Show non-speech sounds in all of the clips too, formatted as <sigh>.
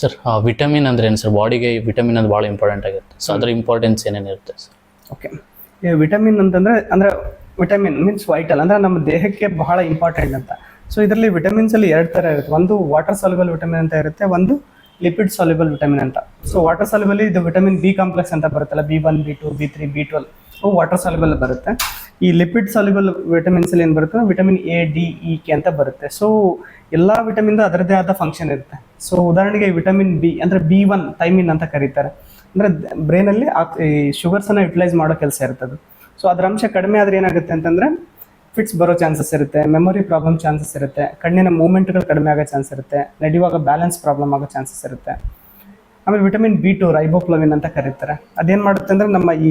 Sir vitamin ಅಂದ್ರೆ ಏನು sir? ಬಾಡಿಗೆ ವಿಟಮಿನ್ ಅದು ಭಾಳ ಇಂಪಾರ್ಟೆಂಟ್ ಆಗಿರುತ್ತೆ. ಸೊ ಅದರ ಇಂಪಾರ್ಟೆನ್ಸ್ ಏನೇನಿರುತ್ತೆ ಸರ್? ಓಕೆ ವಿಟಮಿನ್ ಅಂತಂದ್ರೆ, ಅಂದ್ರೆ ವಿಟಮಿನ್ ಮೀನ್ಸ್ ವೈಟಲ್ ಅಂದ್ರೆ ನಮ್ಮ ದೇಹಕ್ಕೆ ಬಹಳ ಇಂಪಾರ್ಟೆಂಟ್ ಅಂತ. ಸೊ ಇದರಲ್ಲಿ ವಿಟಮಿನ್ಸ್ ಅಲ್ಲಿ ಎರಡು ತರ ಇರುತ್ತೆ. ಒಂದು ವಾಟರ್ ಸಾಲ್ಯುಬಲ್ ವಿಟಮಿನ್ ಅಂತ ಇರುತ್ತೆ, ಒಂದು ಲಿಪಿಡ್ ಸಾಲ್ಯುಬಲ್ ವಿಟಮಿನ್ ಅಂತ. ಸೊ ವಾಟರ್ ಸಾಲ್ಯುಬಲ್ ಇದು ವಿಟಮಿನ್ ಬಿ ಕಾಂಪ್ಲೆಕ್ಸ್ ಅಂತ ಬರುತ್ತಲ್ಲ B one B two B three B twelve ಅವು ವಾಟರ್ ಸಾಲ್ಯುಬಲ್ ಬರುತ್ತೆ. ಈ ಲಿಪಿಡ್ ಸಾಲ್ಯುಬಲ್ ವಿಟಮಿನ್ಸ್ ಏನು ಬರುತ್ತೆ? Vitamin A D E K ಅಂತ ಬರುತ್ತೆ. ಸೊ ಎಲ್ಲ ವಿಟಮಿನ್ ಅದರದೇ ಆದ ಫಂಕ್ಷನ್ ಇರುತ್ತೆ. ಸೊ ಉದಾಹರಣೆಗೆ ವಿಟಮಿನ್ ಬಿ ಅಂದ್ರೆ ಬಿ ಒನ್ ಥೈಮಿನ್ ಅಂತ ಕರೀತಾರೆ. ಅಂದ್ರೆ ಶುಗರ್ಸ್ ಅನ್ನ ಯುಟಿಲೈಸ್ ಮಾಡೋ ಕೆಲಸ ಇರ್ತದೆ. ಸೊ ಅದರ ಅಂಶ ಕಡಿಮೆ ಆದ್ರೆ ಏನಾಗುತ್ತೆ ಅಂತಂದ್ರೆ ಫಿಟ್ಸ್ ಬರೋ ಚಾನ್ಸಸ್ ಇರುತ್ತೆ ಮೆಮೊರಿ ಪ್ರಾಬ್ಲಮ್ ಚಾನ್ಸಸ್ ಇರುತ್ತೆ ಕಣ್ಣಿನ ಮೂವ್ಮೆಂಟ್ಗಳು ಕಡಿಮೆ ಆಗೋ ಚಾನ್ಸ್ ಇರುತ್ತೆ ನಡೆಯುವಾಗ ಬ್ಯಾಲೆನ್ಸ್ ಪ್ರಾಬ್ಲಮ್ ಆಗೋ ಚಾನ್ಸಸ್ ಇರುತ್ತೆ. ಆಮೇಲೆ ವಿಟಮಿನ್ ಬಿ ಟು ರೈಬೋಪ್ಲವಿನ್ ಅಂತ ಕರೀತಾರೆ. ಅದೇನ್ ಮಾಡುತ್ತೆ ಅಂದ್ರೆ ನಮ್ಮ ಈ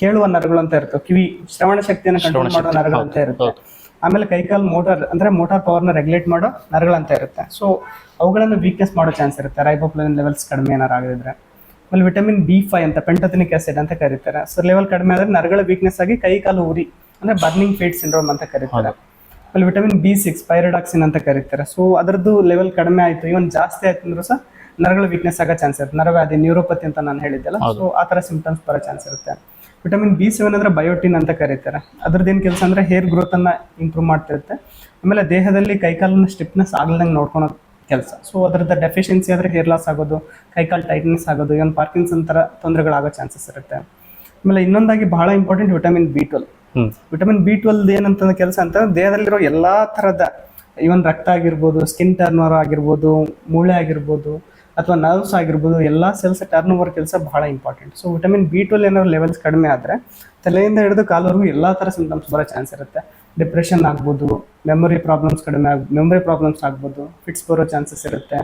ಕೇಳುವ ನರಗಳು ಅಂತ ಇರುತ್ತೆ ಕಿವಿ ಶ್ರವಣ ಶಕ್ತಿಯನ್ನು ಕಂಟ್ರೋಲ್ ಮಾಡೋ ನರಗಳು ಅಂತ ಇರುತ್ತೆ. ಆಮೇಲೆ ಕೈಕಾಲು ಮೋಟಾರ್ ಅಂದ್ರೆ ಮೋಟಾರ್ ಪವರ್ನ ರೆಗ್ಯುಲೇಟ್ ಮಾಡೋ ನರಗಳಂತ ಇರುತ್ತೆ. ಸೊ ಅವುಗಳನ್ನು ವೀಕ್ನೆಸ್ ಮಾಡೋ ಚಾನ್ಸ್ ಇರುತ್ತೆ ರೈಬೋಪ್ಲವಿನ್ ಲೆವೆಲ್ಸ್ ಕಡಿಮೆ ಏನಾರು ಆಗಿದ್ರೆ. ಆಮೇಲೆ ವಿಟಮಿನ್ ಬಿ ಫೈವ್ ಅಂತ ಪೆಂಟೊಥನಿಕ್ ಆಸಿಡ್ ಅಂತ ಕರೀತಾರೆ. ಸೊ ಲೆವೆಲ್ ಕಡಿಮೆ ಆದ್ರೆ ನರಗಳ ವೀಕ್ನೆಸ್ ಆಗಿ ಕೈ ಕಾಲು ಉರಿ ಅಂದ್ರೆ ಬರ್ನಿಂಗ್ ಫೀಟ್ ಸಿಂಡ್ರೋಮ್ ಅಂತ ಕರೀತಾರೆ. ಅಲ್ಲಿ ವಿಟಮಿನ್ ಬಿ ಸಿಕ್ಸ್ ಪೈರಡಾಕ್ಸಿನ್ ಅಂತ ಕರೀತಾರೆ. ಸೊ ಅದರದ್ದು ಲೆವೆಲ್ ಕಡಿಮೆ ಆಯ್ತು. ಇವನ್ ಜಾಸ್ತಿ ಆಯ್ತು ಅಂದ್ರೂ ಸಹ ನರಗಳ ವೀಕ್ನೆಸ್ ಆಗೋ ಚಾನ್ಸ್ ಇರುತ್ತೆ. ನರವ್ಯಾಧಿ ನ್ಯೂರೋಪತಿ ಅಂತ ನಾನು ಹೇಳಿದ್ದೆಲ್ಲ. ಸೊ ಆ ತರ ಸಿಂಪ್ಟಮ್ಸ್ ಬರೋ ಚಾನ್ಸ್ ಇರುತ್ತೆ. ವಿಟಮಿನ್ ಬಿ ಸೆವೆನ್ ಅಂದ್ರೆ ಬಯೋಟಿನ್ ಅಂತ ಕರೀತಾರೆ. ಅದ್ರದ್ದು ಏನು ಕೆಲಸ ಅಂದ್ರೆ ಹೇರ್ ಗ್ರೋತ್ ಅನ್ನ ಇಂಪ್ರೂವ್ ಮಾಡ್ತಿರುತ್ತೆ. ಆಮೇಲೆ ದೇಹದಲ್ಲಿ ಕೈಕಾಲಿನ ಸ್ಟಿಫ್ನೆಸ್ ಆಗ್ಲಂಗೆ ನೋಡ್ಕೊಳೋ ಕೆಲಸ. ಸೊ ಅದರದ ಡೆಫಿಷಿಯನ್ಸಿ ಆದರೆ ಹೇರ್ ಲಾಸ್ ಆಗೋದು ಕೈಕಾಲು ಟೈಟ್ನೆಸ್ ಆಗೋದು ಇವನ್ ಪಾರ್ಕಿನ್ಸನ್ ಥರ ತೊಂದರೆಗಳಾಗೋ ಚಾನ್ಸಸ್ ಇರುತ್ತೆ. ಆಮೇಲೆ ಇನ್ನೊಂದಾಗಿ ಬಹಳ important vitamin B twelve vitamin B twelve ಏನಂತ ಕೆಲಸ ಅಂತ ದೇಹದಲ್ಲಿರೋ ಎಲ್ಲಾ ತರದ ಇವನ್ ರಕ್ತ ಆಗಿರ್ಬೋದು, ಸ್ಕಿನ್ ಟರ್ನ್ ಓವರ್ ಆಗಿರ್ಬೋದು, ಮೂಳೆ ಆಗಿರ್ಬೋದು, ಅಥವಾ ನರ್ವ್ಸ್ ಆಗಿರ್ಬೋದು, ಎಲ್ಲಾ ಸೆಲ್ಸ್ ಟರ್ನ್ ಓವರ್ ಕೆಲಸ ಬಹಳ important so vitamin B twelve ಏನಾದ್ರು ಲೆವೆಲ್ಸ್ ಕಡಿಮೆ ಆದ್ರೆ ತಲೆಯಿಂದ ಹಿಡಿದು ಕಾಲವರೆಗೂ ಎಲ್ಲಾ ತರ ಸಿಂಪ್ಟಮ್ಸ್ ಬರೋ ಚಾನ್ಸ್ ಇರುತ್ತೆ. ಡಿಪ್ರೆಷನ್ ಆಗ್ಬೋದು ಮೆಮೊರಿ ಪ್ರಾಬ್ಲಮ್ಸ್ ಕಡಿಮೆ ಆಗ ಮೆಮೊರಿ ಪ್ರಾಬ್ಲಮ್ಸ್ ಆಗ್ಬೋದು ಫಿಟ್ಸ್ ಬರೋ ಚಾನ್ಸಸ್ ಇರುತ್ತೆ.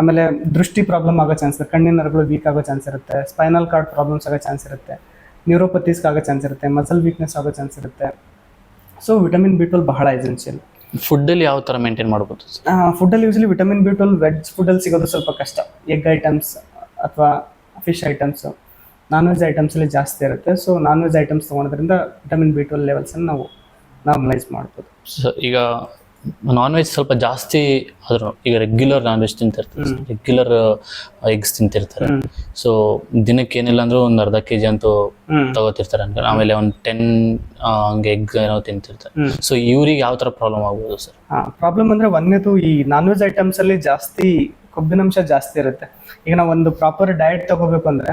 ಆಮೇಲೆ ದೃಷ್ಟಿ ಪ್ರಾಬ್ಲಮ್ ಆಗೋ ಚಾನ್ಸ್ ಕಣ್ಣಿನ ನರಗಳು ವೀಕ್ ಆಗೋ ಚಾನ್ಸ್ ಇರುತ್ತೆ ಸ್ಪೈನಲ್ ಕಾರ್ಡ್ ಪ್ರಾಬ್ಲಮ್ಸ್ ಆಗೋ ಚಾನ್ಸ್ ಇರುತ್ತೆ. ನ್ಯೂರೋಪತೀಸ್ ಆಗೋ ಚಾನ್ಸ್ ಇರುತ್ತೆ ಮಸಲ್ ವೀಕ್ನೆಸ್ ಆಗೋ ಚಾನ್ಸ್ ಇರುತ್ತೆ. ಸೊ ವಿಟಮಿನ್ ಬಿ ಟ್ವೆಲ್ ಬಹಳ ಎಸೆನ್ಷಿಯಲ್ ಫುಡ್ಡಲ್ಲಿ ಯಾವ ಥರ ಮೇಂಟೈನ್ ಮಾಡ್ಬೋದು ಫುಡ್ಡಲ್ಲಿ usually vitamin B twelve veg ಫುಡ್ಡಲ್ಲಿ ಸಿಗೋದು ಸ್ವಲ್ಪ ಕಷ್ಟ. ಎಗ್ ಐಟಮ್ಸ್ ಅಥವಾ ಫಿಶ್ ಐಟಮ್ಸ್ ನಾನ್ ವೆಜ್ ಐಟಮ್ಸಲ್ಲಿ ಜಾಸ್ತಿ ಇರುತ್ತೆ. ಸೊ ನಾನ್ ವೆಜ್ ಐಟಮ್ಸ್ ತೊಗೊಳೋದ್ರಿಂದ ವಿಟಮಿನ್ ಬಿ ಟ್ವೆಲ್ ಲೆವೆಲ್ಸನ್ನು ನಾವು ನಾರ್ಮಲೈಸ್ ಮಾಡ್ಬೋದು. ಸೊ ಈಗ ನಾನ್ ವೆಜ್ ಸ್ವಲ್ಪ ಜಾಸ್ತಿ ಆದ್ರೂ ಈಗ ರೆಗ್ಯುಲರ್ ನಾನ್ ವೆಜ್ ತಿಂತಿರ್ತಾರೆ ರೆಗ್ಯುಲರ್ ಎಗ್ಸ್ ತಿಂತಿರ್ತಾರೆ. ಸೊ ದಿನಕ್ಕೆ ಏನಿಲ್ಲ ಅಂದ್ರೆ ಒಂದು ಅರ್ಧ ಕೆ ಜಿ ಅಂತೂ ತಗೋತಿರ್ತಾರೆ ಅಂದ್ರೆ ಆಮೇಲೆ ಒಂದು ಟೆನ್ ಹಂಗೆ ಎಗ್ ಏನೋ ತಿಂತಿರ್ತಾರೆ. ಸೊ ಇವ್ರಿಗೆ ಯಾವ ತರ ಪ್ರಾಬ್ಲಮ್ ಆಗ್ಬೋದು ಸರ್ ಪ್ರಾಬ್ಲಮ್ ಅಂದ್ರೆ ಒಂದೇದು ಈ ನಾನ್ ವೆಜ್ ಐಟಮ್ಸ್ ಅಲ್ಲಿ ಜಾಸ್ತಿ ಕೊಬ್ಬಿನಂಶ ಜಾಸ್ತಿ ಇರುತ್ತೆ. ಈಗ ನಾವು ಒಂದು ಪ್ರಾಪರ್ ಡಯಟ್ ತಗೋಬೇಕು ಅಂದ್ರೆ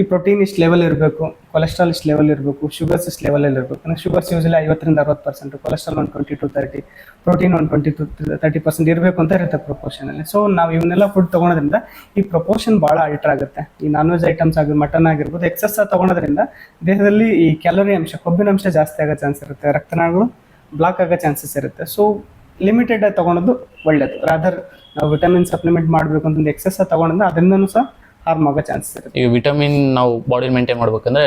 ಈ ಪ್ರೋಟೀನ್ ಇಷ್ಟು ಲೆವೆಲ್ ಇರಬೇಕು ಕೊಲೆಸ್ಟ್ರಾಲ್ ಇಷ್ಟು ಲೆವೆಲ್ ಇರಬೇಕು ಶುಗರ್ಸ್ ಇಷ್ಟು ಲೆವೆಲ್ ಇರಬೇಕು. ಅಂದ್ರೆ ಶುಗರ್ಸ್ ಯೂಸಲಿ ಐವತ್ತರಿಂದ ಅರವತ್ತು ಪರ್ಸೆಂಟ್ ಕೊಲೆಸ್ಟ್ರಾಲ್ ಒಂದು ಟ್ವೆಂಟಿ ಟು ತರ್ಟಿ ಪ್ರೋಟೀನ್ ಒಂದು ಟ್ವೆಂಟಿ ಟು ತರ್ಟಿ ಪರ್ಸೆಂಟ್ ಇರಬೇಕು ಅಂತ ಇರುತ್ತೆ ಪ್ರೊಪೋರ್ಷನಲ್ಲಿ ಸೊ ನಾವು ಇವನ್ನೆಲ್ಲ ಫುಡ್ ತೊಗೊಳೋದ್ರಿಂದ ಈ ಪ್ರೊಪೋರ್ಷನ್ ಭಾಳ ಅಲ್ಟ್ರ್ ಆಗುತ್ತೆ. ಈ ನಾನ್ ವೆಜ್ ಐಟಮ್ಸ್ ಆಗಿ ಮಟನ್ ಆಗಿರ್ಬೋದು ಎಕ್ಸಸ್ ತೊಗೊಳೋದ್ರಿಂದ ದೇಹದಲ್ಲಿ ಈ ಕ್ಯಾಲೋರಿ ಅಂಶ, ಕೊಬ್ಬಿನ ಅಂಶ ಜಾಸ್ತಿ ಆಗೋ ಚಾನ್ಸ್ ಇರುತ್ತೆ. ರಕ್ತನಾಳಗಳು ಬ್ಲಾಕ್ ಆಗೋ ಚಾನ್ಸಸ್ ಇರುತ್ತೆ. ಸೊ ಲಿಮಿಟೆಡ್ ಆಗಿ ತಗೊಳೋದು ಒಳ್ಳೆಯದು ರಾದರ್ ನಾವು ವಿಟಮಿನ್ ಸಪ್ಲಿಮೆಂಟ್ ಮಾಡಬೇಕು ಅಂತಂದು ಎಕ್ಸಸ್ ತಗೊಂಡ್ರೆ ಅದರಿಂದನೂ ಸಹ ಹಾರ್ಮ್ ಆಗೋ ಚಾನ್ಸಸ್ ಇರುತ್ತೆ. ಈಗ ವಿಟಮಿನ್ ನಾವು ಬಾಡಿ ಮೇಂಟೈನ್ ಮಾಡ್ಬೇಕಂದ್ರೆ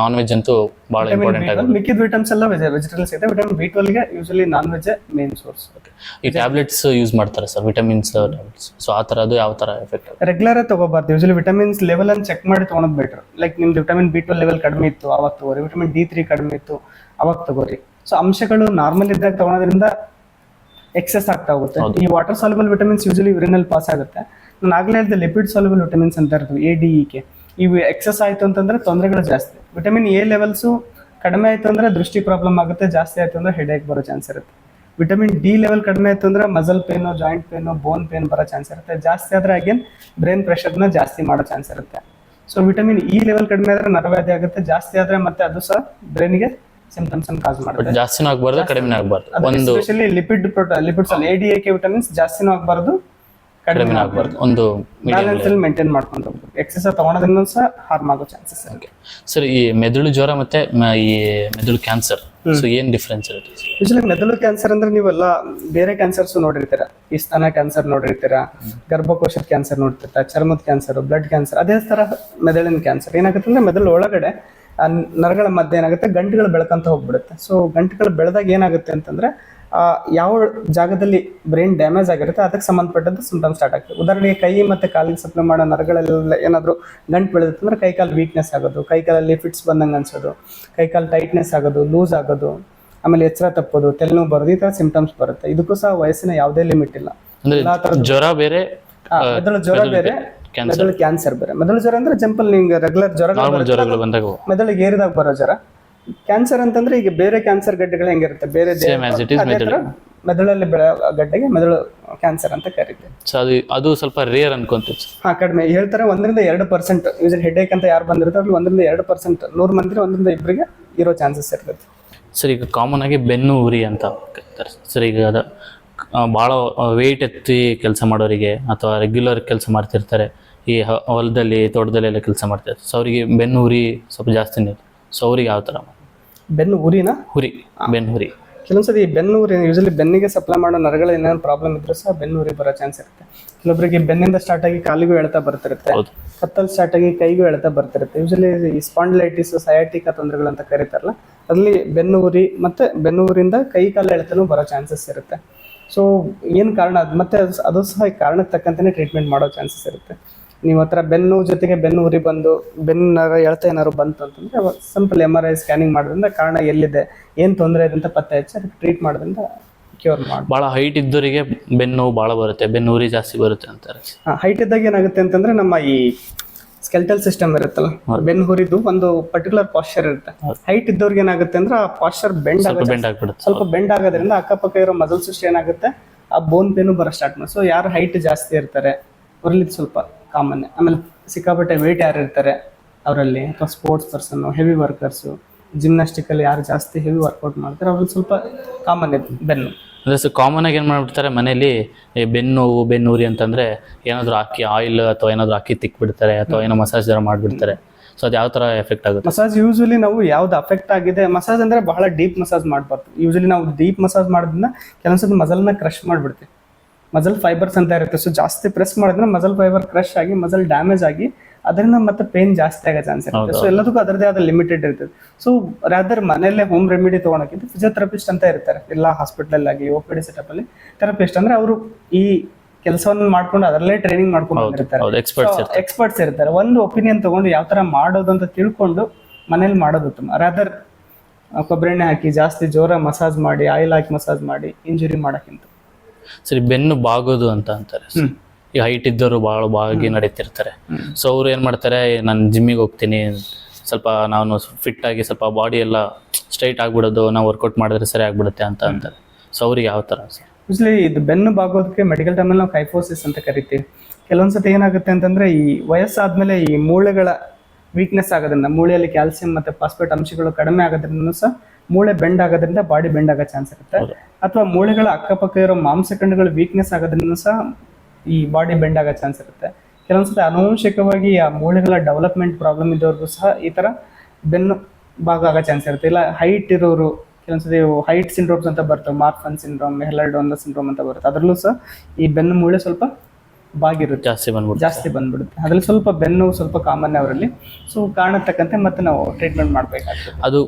ನಾನ್ ವೆಜ್ ಅಂತೂ ಭಾಳ ಇಂಪಾರ್ಟೆಂಟ್ ಆಗುತ್ತೆ ಮಿಕ್ಕಿದ ವಿಟಮಿನ್ಸ್ ಎಲ್ಲ ವೆಜ್ ವೆಜಿಟೇಬಲ್ಸ್ ಇದೆ. Vitamin B ಟ್ವೆಲ್ಗೆ usually non veg main source ಈ ಟ್ಯಾಬ್ಲೆಟ್ಸ್ ಯೂಸ್ ಮಾಡ್ತಾರೆ ಸರ್ ವಿಟಮಿನ್ಸ್ ಟ್ಯಾಬ್ಲೆಟ್ಸ್ ಸೊ ಆ ತರ ಅದು ಯಾವ ತರ ಎಫೆಕ್ಟ್ ರೆಗ್ಯುಲರ್ ತಗೋಬಾರ್ದು. ಯೂಶಲಿ ವಿಟಮಿನ್ಸ್ ಲೆವೆಲ್ ಅನ್ನು ಚೆಕ್ ಮಾಡಿ ತೊಗೊಳೋದು ಬೆಟರ್ ಲೈಕ್ ನಿಮ್ದು ವಿಟಮಿನ್ ಬಿ ಟ್ವೆಲ್ ಲೆವೆಲ್ ಕಡಿಮೆ ಇತ್ತು ಅವಾಗ ತಗೋರಿ ವಿಟಮಿನ್ ಡಿ ತ್ರೀ ಕಡಿಮೆ ಇತ್ತು ಅವಾಗ ತಗೋರಿ. ಸೊ ಅಂಶಗಳು ನಾರ್ಮಲ್ ಇದ್ದಾಗ ತಗೊಳೋದ್ರಿಂದ ಎಕ್ಸೆಸ್ ಆಗ್ತಾ ಹೋಗುತ್ತೆ. ಈ ವಾಟರ್ ಸಾಲ್ಬಲ್ ವಿಟಮಿನ್ಸ್ ಯೂಶಲಿ ಯೂರಿನಲ್ಲಿ ಪಾಸ್ ಆಗುತ್ತೆ. ನಾನು ಆಗಲೇ ಹೇಳಿದೆ ಲಿಪಿಡ್ ಸಾಲ್ಯುಬಲ್ ವಿಟಮಿನ್ಸ್ ಅಂತ ಇರ್ತವೆ ಎ ಡಿ ಇ ಕೆ ಇವು ಎಕ್ಸಸ್ ಆಯಿತು ಅಂತಂದ್ರೆ ತೊಂದರೆಗಳು ಜಾಸ್ತಿ. ವಿಟಮಿನ್ ಎ ಲೆವೆಲ್ಸು ಕಡಿಮೆ ಆಯಿತು ಅಂದ್ರೆ ದೃಷ್ಟಿ ಪ್ರಾಬ್ಲಮ್ ಆಗುತ್ತೆ ಜಾಸ್ತಿ ಆಯಿತು ಅಂದ್ರೆ ಹೆಡೇಕ್ ಬರೋ ಚಾನ್ಸ್ ಇರುತ್ತೆ. ವಿಟಮಿನ್ ಡಿ ಲೆವೆಲ್ ಕಡಿಮೆ ಆಯಿತು ಅಂದ್ರೆ muscle pain joint pain bone pain ಬರೋ ಚಾನ್ಸ್ ಇರುತ್ತೆ. ಜಾಸ್ತಿ ಆದ್ರೆ ಅಗೇನ್ ಬ್ರೈನ್ ಪ್ರೆಷರ್ನ ಜಾಸ್ತಿ ಮಾಡೋ ಚಾನ್ಸ್ ಇರುತ್ತೆ. ಸೊ ವಿಟಮಿನ್ ಇ ಲೆವೆಲ್ ಕಡಿಮೆ ಆದ್ರೆ ನರವ್ಯಾಧಿ ಆಗುತ್ತೆ ಜಾಸ್ತಿ ಆದ್ರೆ ಮತ್ತೆ ಅದು ಸಹ ಬ್ರೈನ್ಗೆ ಸಿಂಪ್ಟಮ್ಸ್ ಅನ್ನು ಕಾಸ್ ಮಾಡುತ್ತೆ. ಜಾಸ್ತಿನೂ ಆಗಬಾರ್ದು ಕಡಿಮೆ ಆಗಬಾರ್ದು. ಒಂದು lipid lipid lipids A D A K vitamins ಜಾಸ್ತಿನೂ ಆಗಬಾರ್ದು ಕಡಿಮೆ ಆಗಬಾರ್ದು. ಒಂದು ಬ್ಯಾಲೆನ್ಸ್ ಅಲ್ಲಿ ಮೇಂಟೈನ್ ಮಾಡ್ಕೊಂಡು ಹೋಗ್ಬೇಕು. ಎಕ್ಸಸ್ ತಗೊಳೋದ್ರಿಂದ ಸಹ ಹಾರ್ಮ್ ಆಗೋ ಚಾನ್ಸಸ್ ಇರುತ್ತೆ. ಸರ್ ಈ ಮೆದುಳು ಜ್ವರ ಮತ್ತೆ ಮ- ಈ ಮೆದುಳು ಕ್ಯಾನ್ಸರ್ ಸೊ ಏನ್ ಡಿಫ್ರೆನ್ಸ್ ಇರುತ್ತೆ? ಯೂಶಲಿ ಮೆದುಳು ಕ್ಯಾನ್ಸರ್ ಅಂದ್ರೆ ನೀವೆಲ್ಲ ಬೇರೆ ಕ್ಯಾನ್ಸರ್ಸ್ ನೋಡಿರ್ತೀರ? ಈ ಸ್ತನ ಕ್ಯಾನ್ಸರ್ ನೋಡಿರ್ತೀರ? ಗರ್ಭಕೋಶ ಕ್ಯಾನ್ಸರ್ ನೋಡ್ತಿರ್ತೀರ ಚರ್ಮದ ಕ್ಯಾನ್ಸರ್ ಬ್ಲಡ್ ಕ್ಯಾನ್ಸರ್ ಅದೇ ತರ ಮೆದುಳಿನ ಕ್ಯಾನ್ಸರ್ ಏನಾಗುತ್ತೆ ಅಂದ್ರೆ ಮೆದುಳು ಒಳಗಡೆ ಆ ನರಗಳ ಮಧ್ಯ ಏನಾಗುತ್ತೆ ಗಂಟುಗಳು ಬೆಳಕಂತ ಹೋಗ್ಬಿಡುತ್ತೆ. ಸೊ ಗಂಟುಗಳು ಬೆಳೆದಾಗ ಏನಾಗುತ್ತೆ ಅಂತಂದ್ರೆ ಯಾವ ಜಾಗದಲ್ಲಿ ಬ್ರೈನ್ ಡ್ಯಾಮೇಜ್ ಆಗಿರುತ್ತೆ ಅದಕ್ಕೆ ಸಂಬಂಧಪಟ್ಟಂತ ಸಿಂಪ್ಟಮ್ ಸ್ಟಾರ್ಟ್ ಆಗ್ತದೆ. ಉದಾಹರಣೆಗೆ ಕೈ ಮತ್ತೆ ಕಾಲಿಗೆ ಸಪ್ಲೈ ಮಾಡೋ ನರಗಳೆಲ್ಲ ಏನಾದರೂ ಗಂಟು ಬೆಳೆದಿತ್ತು ಅಂದ್ರೆ ಕೈ ಕಾಲು ವೀಕ್ನೆಸ್ ಆಗೋದು ಕೈ ಕಾಲಲ್ಲಿ ಫಿಟ್ಸ್ ಬಂದಂಗೆ ಅನ್ಸೋದು ಕೈ ಕಾಲು ಟೈಟ್ನೆಸ್ ಆಗೋದು ಲೂಸ್ ಆಗೋದು ಆಮೇಲೆ ಎಚ್ಚರ ತಪ್ಪೋದು ತಲೆನೋವು ಬರೋದು ಈ ಥರ ಸಿಂಪ್ಟಮ್ಸ್ ಬರುತ್ತೆ. ಇದಕ್ಕೂ ಸಹ ವಯಸ್ಸಿನ ಯಾವುದೇ ಲಿಮಿಟ್ ಇಲ್ಲ. ಜ್ವರ ಬೇರೆ ಮೆದುಳು ಜ್ವರ ಬೇರೆ ಮೆದುಳು ಕ್ಯಾನ್ಸರ್ ಬೇರೆ. ಮೆದುಳು ಜ್ವರ ಅಂದ್ರೆ ಜಂಪಲ್ ನಿಂಗೆ ರೆಗ್ಯುಲರ್ ಜ್ವರ ಮೆದುಳಿಗೆ ಏರಿದಾಗ ಬರೋ ಜ್ವರ. ಕ್ಯಾನ್ಸರ್ ಅಂತಂದ್ರೆ ಈಗ ಬೇರೆ ಕ್ಯಾನ್ಸರ್ ಗಡ್ಡೆಗಳು ಹೆಂಗಿರುತ್ತೆ? ಬೇರೆ ಅದೇ ಮೆದುಳಲ್ಲಿ ಬೆಳೆಯೋ ಗಡ್ಡೆಗೆ ಮೆದುಳು ಕ್ಯಾನ್ಸರ್ ಅಂತ ಕರೀತೀವಿ ಸೊ ಅದು ಅದು ಸ್ವಲ್ಪ ರೇರ್ ಅನ್ಕೊಂತೀವಿ ಸರ್ ಹಾ ಕಡಿಮೆ. ಹೇಳ್ತಾರೆ ಒಂದರಿಂದ ಎರಡು ಪರ್ಸೆಂಟ್ ಯೂಸರ್ ಹೆಡೇಕ್ ಅಂತ ಯಾರು ಬಂದಿರ್ತಾರೆ ಅಲ್ಲಿ ಒಂದರಿಂದ ಎರಡು ಪರ್ಸೆಂಟ್ ನೂರು ಮಂದಿ ಒಂದರಿಂದ ಇಬ್ಬರಿಗೆ ಇರೋ ಚಾನ್ಸಸ್ ಇರ್ತದೆ ಸರ್ ಈಗ ಕಾಮನ್ ಆಗಿ ಬೆನ್ನು ಉರಿ ಅಂತ ಕರೀತಾರೆ. ಸರ್ ಈಗ ಅದ ಭಾಳ ವೆಯ್ಟ್ ಎತ್ತಿ ಕೆಲಸ ಮಾಡೋರಿಗೆ ಅಥವಾ ರೆಗ್ಯುಲರ್ ಕೆಲಸ ಮಾಡ್ತಿರ್ತಾರೆ ಈ ಹ- ಹೊಲದಲ್ಲಿ ತೋಟದಲ್ಲಿ ಎಲ್ಲ ಕೆಲಸ ಮಾಡ್ತಿರ್ತಾರೆ. ಸೊ ಅವರಿಗೆ ಬೆನ್ನು ಉರಿ ಸ್ವಲ್ಪ ಜಾಸ್ತಿನೇ ಇದೆ ಸೊ ಅವ್ರಿಗೆ ಯಾವ ಥರ? ಬೆನ್ನು ಉರಿನ ಹುರಿ ಬೆನ್ನು ಹುರಿ. ಕೆಲವೊಂದ್ಸತಿ ಈ ಬೆನ್ನು ಉರಿ ಯೂಸಲಿ ಬೆನ್ನಿಗೆ ಸಪ್ಲೈ ಮಾಡೋ ನರಗಳ ಏನೇನು ಪ್ರಾಬ್ಲಮ್ ಇದ್ರೂ ಸಹ ಬೆನ್ನು ಉರಿ ಬರೋ ಚಾನ್ಸ್ ಇರುತ್ತೆ. ಕೆಲವೊಬ್ಬರಿಗೆ ಬೆನ್ನಿಂದ ಸ್ಟಾರ್ಟ್ ಆಗಿ ಕಾಲಿಗೂ ಎಳ್ತಾ ಬರ್ತಿರುತ್ತೆ ಕತ್ತಲ್ಲಿ ಕತ್ತಲ್ ಸ್ಟಾರ್ಟ್ ಆಗಿ ಕೈಗೂ ಎಳ್ತಾ ಬರ್ತಿರುತ್ತೆ. ಯೂಸಲಿ ಈ ಸ್ಪಾಂಡ್ಲೈಟಿಸ್ ಸಯಾಟಿಕ ತೊಂದರೆಗಳು ಅಂತ ಕರೀತಾರಲ್ಲ ಅದರಲ್ಲಿ ಬೆನ್ನು ಉರಿ ಮತ್ತೆ ಬೆನ್ನು ಊರಿಂದ ಕೈ ಕಾಲು ಎಳೆತನೂ ಬರೋ ಚಾನ್ಸಸ್ ಇರುತ್ತೆ. ಸೊ ಏನು ಕಾರಣ? ಅದು ಮತ್ತೆ ಅದು ಸಹ ಕಾರಣಕ್ಕೆ ತಕ್ಕಂತೆ ಟ್ರೀಟ್ಮೆಂಟ್ ಮಾಡೋ ಚಾನ್ಸಸ್ ಇರುತ್ತೆ. ನೀವು ಹತ್ರ ಬೆನ್ನು ಜೊತೆಗೆ ಬೆನ್ನು ಉರಿ ಬಂದು ಬೆನ್ನ ಎಳ್ತ ಏನಾದ್ರು ಬಂತು ಅಂತಂದ್ರೆ simple M R I scanning ಮಾಡೋದ್ರಿಂದ ಕಾರಣ ಎಲ್ಲಿದೆ ಏನು ತೊಂದರೆ ಇದೆ ಅಂತ ಪತ್ತೆ ಹಚ್ಚಿ ಅದಕ್ಕೆ ಟ್ರೀಟ್ ಮಾಡೋದ್ರಿಂದ ಕ್ಯೂರ್ ಮಾಡಿ ಬಹಳ ಹೈಟ್ ಇದ್ದವರಿಗೆ ಬೆನ್ನು ನೋವು ಭಾಳ ಬರುತ್ತೆ ಬೆನ್ನು ಉರಿ ಜಾಸ್ತಿ ಬರುತ್ತೆ ಅಂತಾರೆ. ಹೈಟ್ ಇದ್ದಾಗ ಏನಾಗುತ್ತೆ ಅಂತಂದ್ರೆ ನಮ್ಮ ಈ ಸ್ಕೆಲ್ಟಲ್ ಸಿಸ್ಟಮ್ ಇರುತ್ತಲ್ಲ ಬೆನ್ನು ಹುರಿದು ಒಂದು ಪರ್ಟಿಕ್ಯುಲರ್ ಪಾಶ್ಚರ್ ಇರುತ್ತೆ. ಹೈಟ್ ಇದ್ದವ್ರಿಗೆ ಏನಾಗುತ್ತೆ ಅಂದ್ರೆ ಆ ಪಾಶ್ಚರ್ ಬೆಂಡ್ ಆಗುತ್ತೆ ಬೆಂಡ್ ಆಗ್ಬಿಡುತ್ತೆ. ಸ್ವಲ್ಪ ಬೆಂಡ್ ಆಗೋದ್ರಿಂದ ಅಕ್ಕಪಕ್ಕ ಇರೋ ಮಸಲ್ಸ್ ಸಿಸ್ಟ್ ಏನಾಗುತ್ತೆ ಆ ಬೋನ್ ಪೇನು ಬರೋ ಸ್ಟಾರ್ಟ್ ಮಾಡಿ ಸೊ ಯಾರು ಹೈಟ್ ಜಾಸ್ತಿ ಇರ್ತಾರೆ ಅವರಲ್ಲಿ ಸ್ವಲ್ಪ ಕಾಮನ್ ಆಮೇಲೆ ಸಿಕ್ಕಾಪಟ್ಟೆ ವೆಯ್ಟ್ ಯಾರು ಇರ್ತಾರೆ ಅವರಲ್ಲಿ? ಅಥವಾ ಸ್ಪೋರ್ಟ್ಸ್ ಪರ್ಸನ್ ಹೆವಿ ವರ್ಕರ್ಸು ಜಿಮ್ನಾಸ್ಟಿಕಲ್ಲಿ ಯಾರು ಜಾಸ್ತಿ ಹೆವಿ ವರ್ಕೌಟ್ ಮಾಡ್ತಾರೆ ಅವ್ರಲ್ಲಿ ಸ್ವಲ್ಪ ಕಾಮನ್ ಇದೆ ಬೆನ್ನು. ಅಂದರೆ ಸೊ ಕಾಮನ್ ಆಗಿ ಏನು ಮಾಡ್ಬಿಡ್ತಾರೆ? ಮನೇಲಿ ಬೆನ್ನು ನೋವು ಬೆನ್ನು ಉರಿ ಅಂತಂದರೆ ಏನಾದರೂ ಹಾಕಿ ಆಯಿಲ್ ಅಥವಾ ಏನಾದರೂ ಹಾಕಿ ತಿಕ್ಬಿಡ್ತಾರೆ ಅಥವಾ ಏನೋ ಮಸಾಜ್ ಥರ ಮಾಡಿಬಿಡ್ತಾರೆ. ಸೊ ಅದು ಯಾವ ಥರ ಎಫೆಕ್ಟ್ ಆಗುತ್ತೆ? ಮಸಾಜ್ ಯೂಶಲಿ ನಾವು ಯಾವ್ದು ಅಫೆಕ್ಟ್ ಆಗಿದೆ ಮಸಾಜ್ ಅಂದ್ರೆ ಬಹಳ ಡೀಪ್ ಮಸಾಜ್ ಮಾಡಬಾರ್ದು. ಯೂಶಲಿ ನಾವು ಡೀಪ್ ಮಸಾಜ್ ಮಾಡೋದ್ರಿಂದ ಕೆಲವೊಂದ್ಸತಿ ಮಸಲ್ನ ಕ್ರಶ್ ಮಾಡ್ಬಿಡ್ತೀವಿ. ಮಸಲ್ ಫೈಬರ್ಸ್ ಅಂತ ಇರುತ್ತೆ. ಸೊ ಜಾಸ್ತಿ ಪ್ರೆಸ್ ಮಾಡಿದ್ರೆ ಮಸಲ್ ಫೈಬರ್ ಕ್ರಶ್ ಆಗಿ ಮಸಲ್ ಡ್ಯಾಮೇಜ್ ಆಗಿ ಅದರಿಂದ ಮತ್ತೆ ಪೇನ್ ಜಾಸ್ತಿ ಆಗೋ ಚಾನ್ಸ್ ಇರುತ್ತೆ. ಸೊ ಎಲ್ಲದಕ್ಕೂ ಅದರದೇ ಆದ ಲಿಮಿಟೆಡ್ ಇರ್ತದೆ. ಸೊ ರಾದರ್ ಮನೆಯಲ್ಲೇ ಹೋಮ್ ರೆಮಿಡಿ ತೊಗೊಳಕ್ಕಿಂತ ಫಿಸಿಯೋಥೆರಪಿಸ್ಟ್ ಅಂತ ಇರ್ತಾರೆ. ಎಲ್ಲ ಹಾಸ್ಪಿಟಲ್ ಆಗಿ ಓ ಪಿ ಡಿ ಸೆಟಪ್ ಅಲ್ಲಿ ಥೆರಪಿಸ್ಟ್ ಅಂದ್ರೆ ಅವರು ಈ ಕೆಲಸವನ್ನು ಮಾಡ್ಕೊಂಡು ಅದರಲ್ಲೇ ಟ್ರೈನಿಂಗ್ ಮಾಡ್ಕೊಂಡು ಇರ್ತಾರೆ ಎಕ್ಸ್ಪರ್ಟ್ಸ್ ಎಕ್ಸ್ಪರ್ಟ್ಸ್ ಇರ್ತಾರೆ. ಒಂದು ಒಪಿನಿಯನ್ ತಗೊಂಡು ಯಾವ ತರ ಮಾಡೋದು ಅಂತ ತಿಳ್ಕೊಂಡು ಮನೇಲಿ ಮಾಡೋದು ಉತ್ತಮ. ರಾದರ್ ಕೊಬ್ಬರಿ ಎಣ್ಣೆ ಹಾಕಿ ಜಾಸ್ತಿ ಜೋರ ಮಸಾಜ್ ಮಾಡಿ ಆಯಿಲ್ ಹಾಕಿ ಮಸಾಜ್ ಮಾಡಿ ಇಂಜುರಿ ಮಾಡೋಕ್ಕಿಂತ. ಸರಿ ಬೆನ್ನು ಬಾಗೋದು ಅಂತ ಅಂತಾರೆ. ಈ ಹೈಟ್ ಇದ್ದವರು ಭಾಳ ಬಾಗಿ ನಡೀತಿರ್ತಾರೆ. ಸೊ ಅವ್ರು ಏನು ಮಾಡ್ತಾರೆ ನಾನು ಜಿಮ್ಮಿಗೆ ಹೋಗ್ತೀನಿ ಸ್ವಲ್ಪ ನಾನು ಫಿಟ್ ಆಗಿ ಸ್ವಲ್ಪ ಬಾಡಿ ಎಲ್ಲ ಸ್ಟ್ರೈಟ್ ಆಗ್ಬಿಡೋದು ನಾವು ವರ್ಕೌಟ್ ಮಾಡಿದ್ರೆ ಸರಿ ಆಗ್ಬಿಡುತ್ತೆ ಅಂತ ಅಂತಾರೆ. ಸೊ ಅವ್ರಿಗೆ ಯಾವ ಥರ ಸರ್? ಯೂಸ್ಲಿ ಇದು ಬೆನ್ನು ಬಾಗೋದಕ್ಕೆ ಮೆಡಿಕಲ್ ಟೈಮಲ್ಲಿ ನಾವು ಕೈಫೋಸಿಸ್ ಅಂತ ಕರಿತೀವಿ. ಕೆಲವೊಂದ್ಸತಿ ಏನಾಗುತ್ತೆ ಅಂತಂದ್ರೆ ಈ ವಯಸ್ಸಾದ್ಮೇಲೆ ಈ ಮೂಳೆಗಳ ವೀಕ್ನೆಸ್ ಆಗೋದ್ರಿಂದ ಮೂಳೆಯಲ್ಲಿ ಕ್ಯಾಲ್ಸಿಯಂ ಮತ್ತೆ ಫಾಸ್ಫೇಟ್ ಅಂಶಗಳು ಕಡಿಮೆ ಆಗೋದ್ರಿಂದ ಸಹ ಮೂಳೆ ಬೆಂಡ್ ಆಗೋದ್ರಿಂದ ಬಾಡಿ ಬೆಂಡ್ ಆಗೋ ಚಾನ್ಸ್ ಇರುತ್ತೆ. ಅಥವಾ ಮೂಳೆಗಳ ಅಕ್ಕಪಕ್ಕ ಇರೋ ಮಾಂಸಖಂಡಗಳು ವೀಕ್ನೆಸ್ ಆಗೋದ್ರಿಂದ ಸಹ ಈ ಬಾಡಿ ಬೆಂಡ್ ಆಗೋ ಚಾನ್ಸ್ ಇರುತ್ತೆ. ಕೆಲವೊಂದ್ಸತಿ ಅನುವಂಶಿಕವಾಗಿ ಆ ಮೂಳೆಗಳ ಡೆವಲಪ್ಮೆಂಟ್ ಪ್ರಾಬ್ಲಮ್ ಇದ್ದವ್ರಿಗೂ ಸಹ ಈ ತರ ಬೆನ್ನು ಭಾಗ ಆಗೋ ಚಾನ್ಸ್ ಇರುತ್ತೆ. ಇಲ್ಲ ಹೈಟ್ ಇರೋರು ಕೆಲವೊಂದ್ಸತಿ ಹೈಟ್ ಸಿಂಡ್ರೋಮ್ಸ್ ಅಂತ ಬರ್ತವೆ. ಮಾರ್ಫನ್ ಸಿಂಡ್ರೋಮ್ ಹೆಲ್ಲರ್ಡೋನ ಸಿಂಡ್ರೋಮ್ ಅಂತ ಬರುತ್ತೆ. ಅದರಲ್ಲೂ ಸಹ ಈ ಬೆನ್ನು ಮೂಳೆ ಸ್ವಲ್ಪ ಬಾಗಿರುತ್ತೆ ಜಾಸ್ತಿ ಬಂದ್ಬಿಡುತ್ತೆ. ಜಾಸ್ತಿ ಬಂದ್ಬಿಡುತ್ತೆ. ಅದ್ರಲ್ಲಿ ಸ್ವಲ್ಪ ಬೆನ್ನು ಸ್ವಲ್ಪ ಕಾಮನ್ ಅವರಲ್ಲಿ. ಸೊ ಕಾಣತಕ್ಕಂತೆ ಮತ್ತೆ ನಾವು ಟ್ರೀಟ್ಮೆಂಟ್ ಮಾಡಬೇಕಾಗ್ತದೆ. ಅದು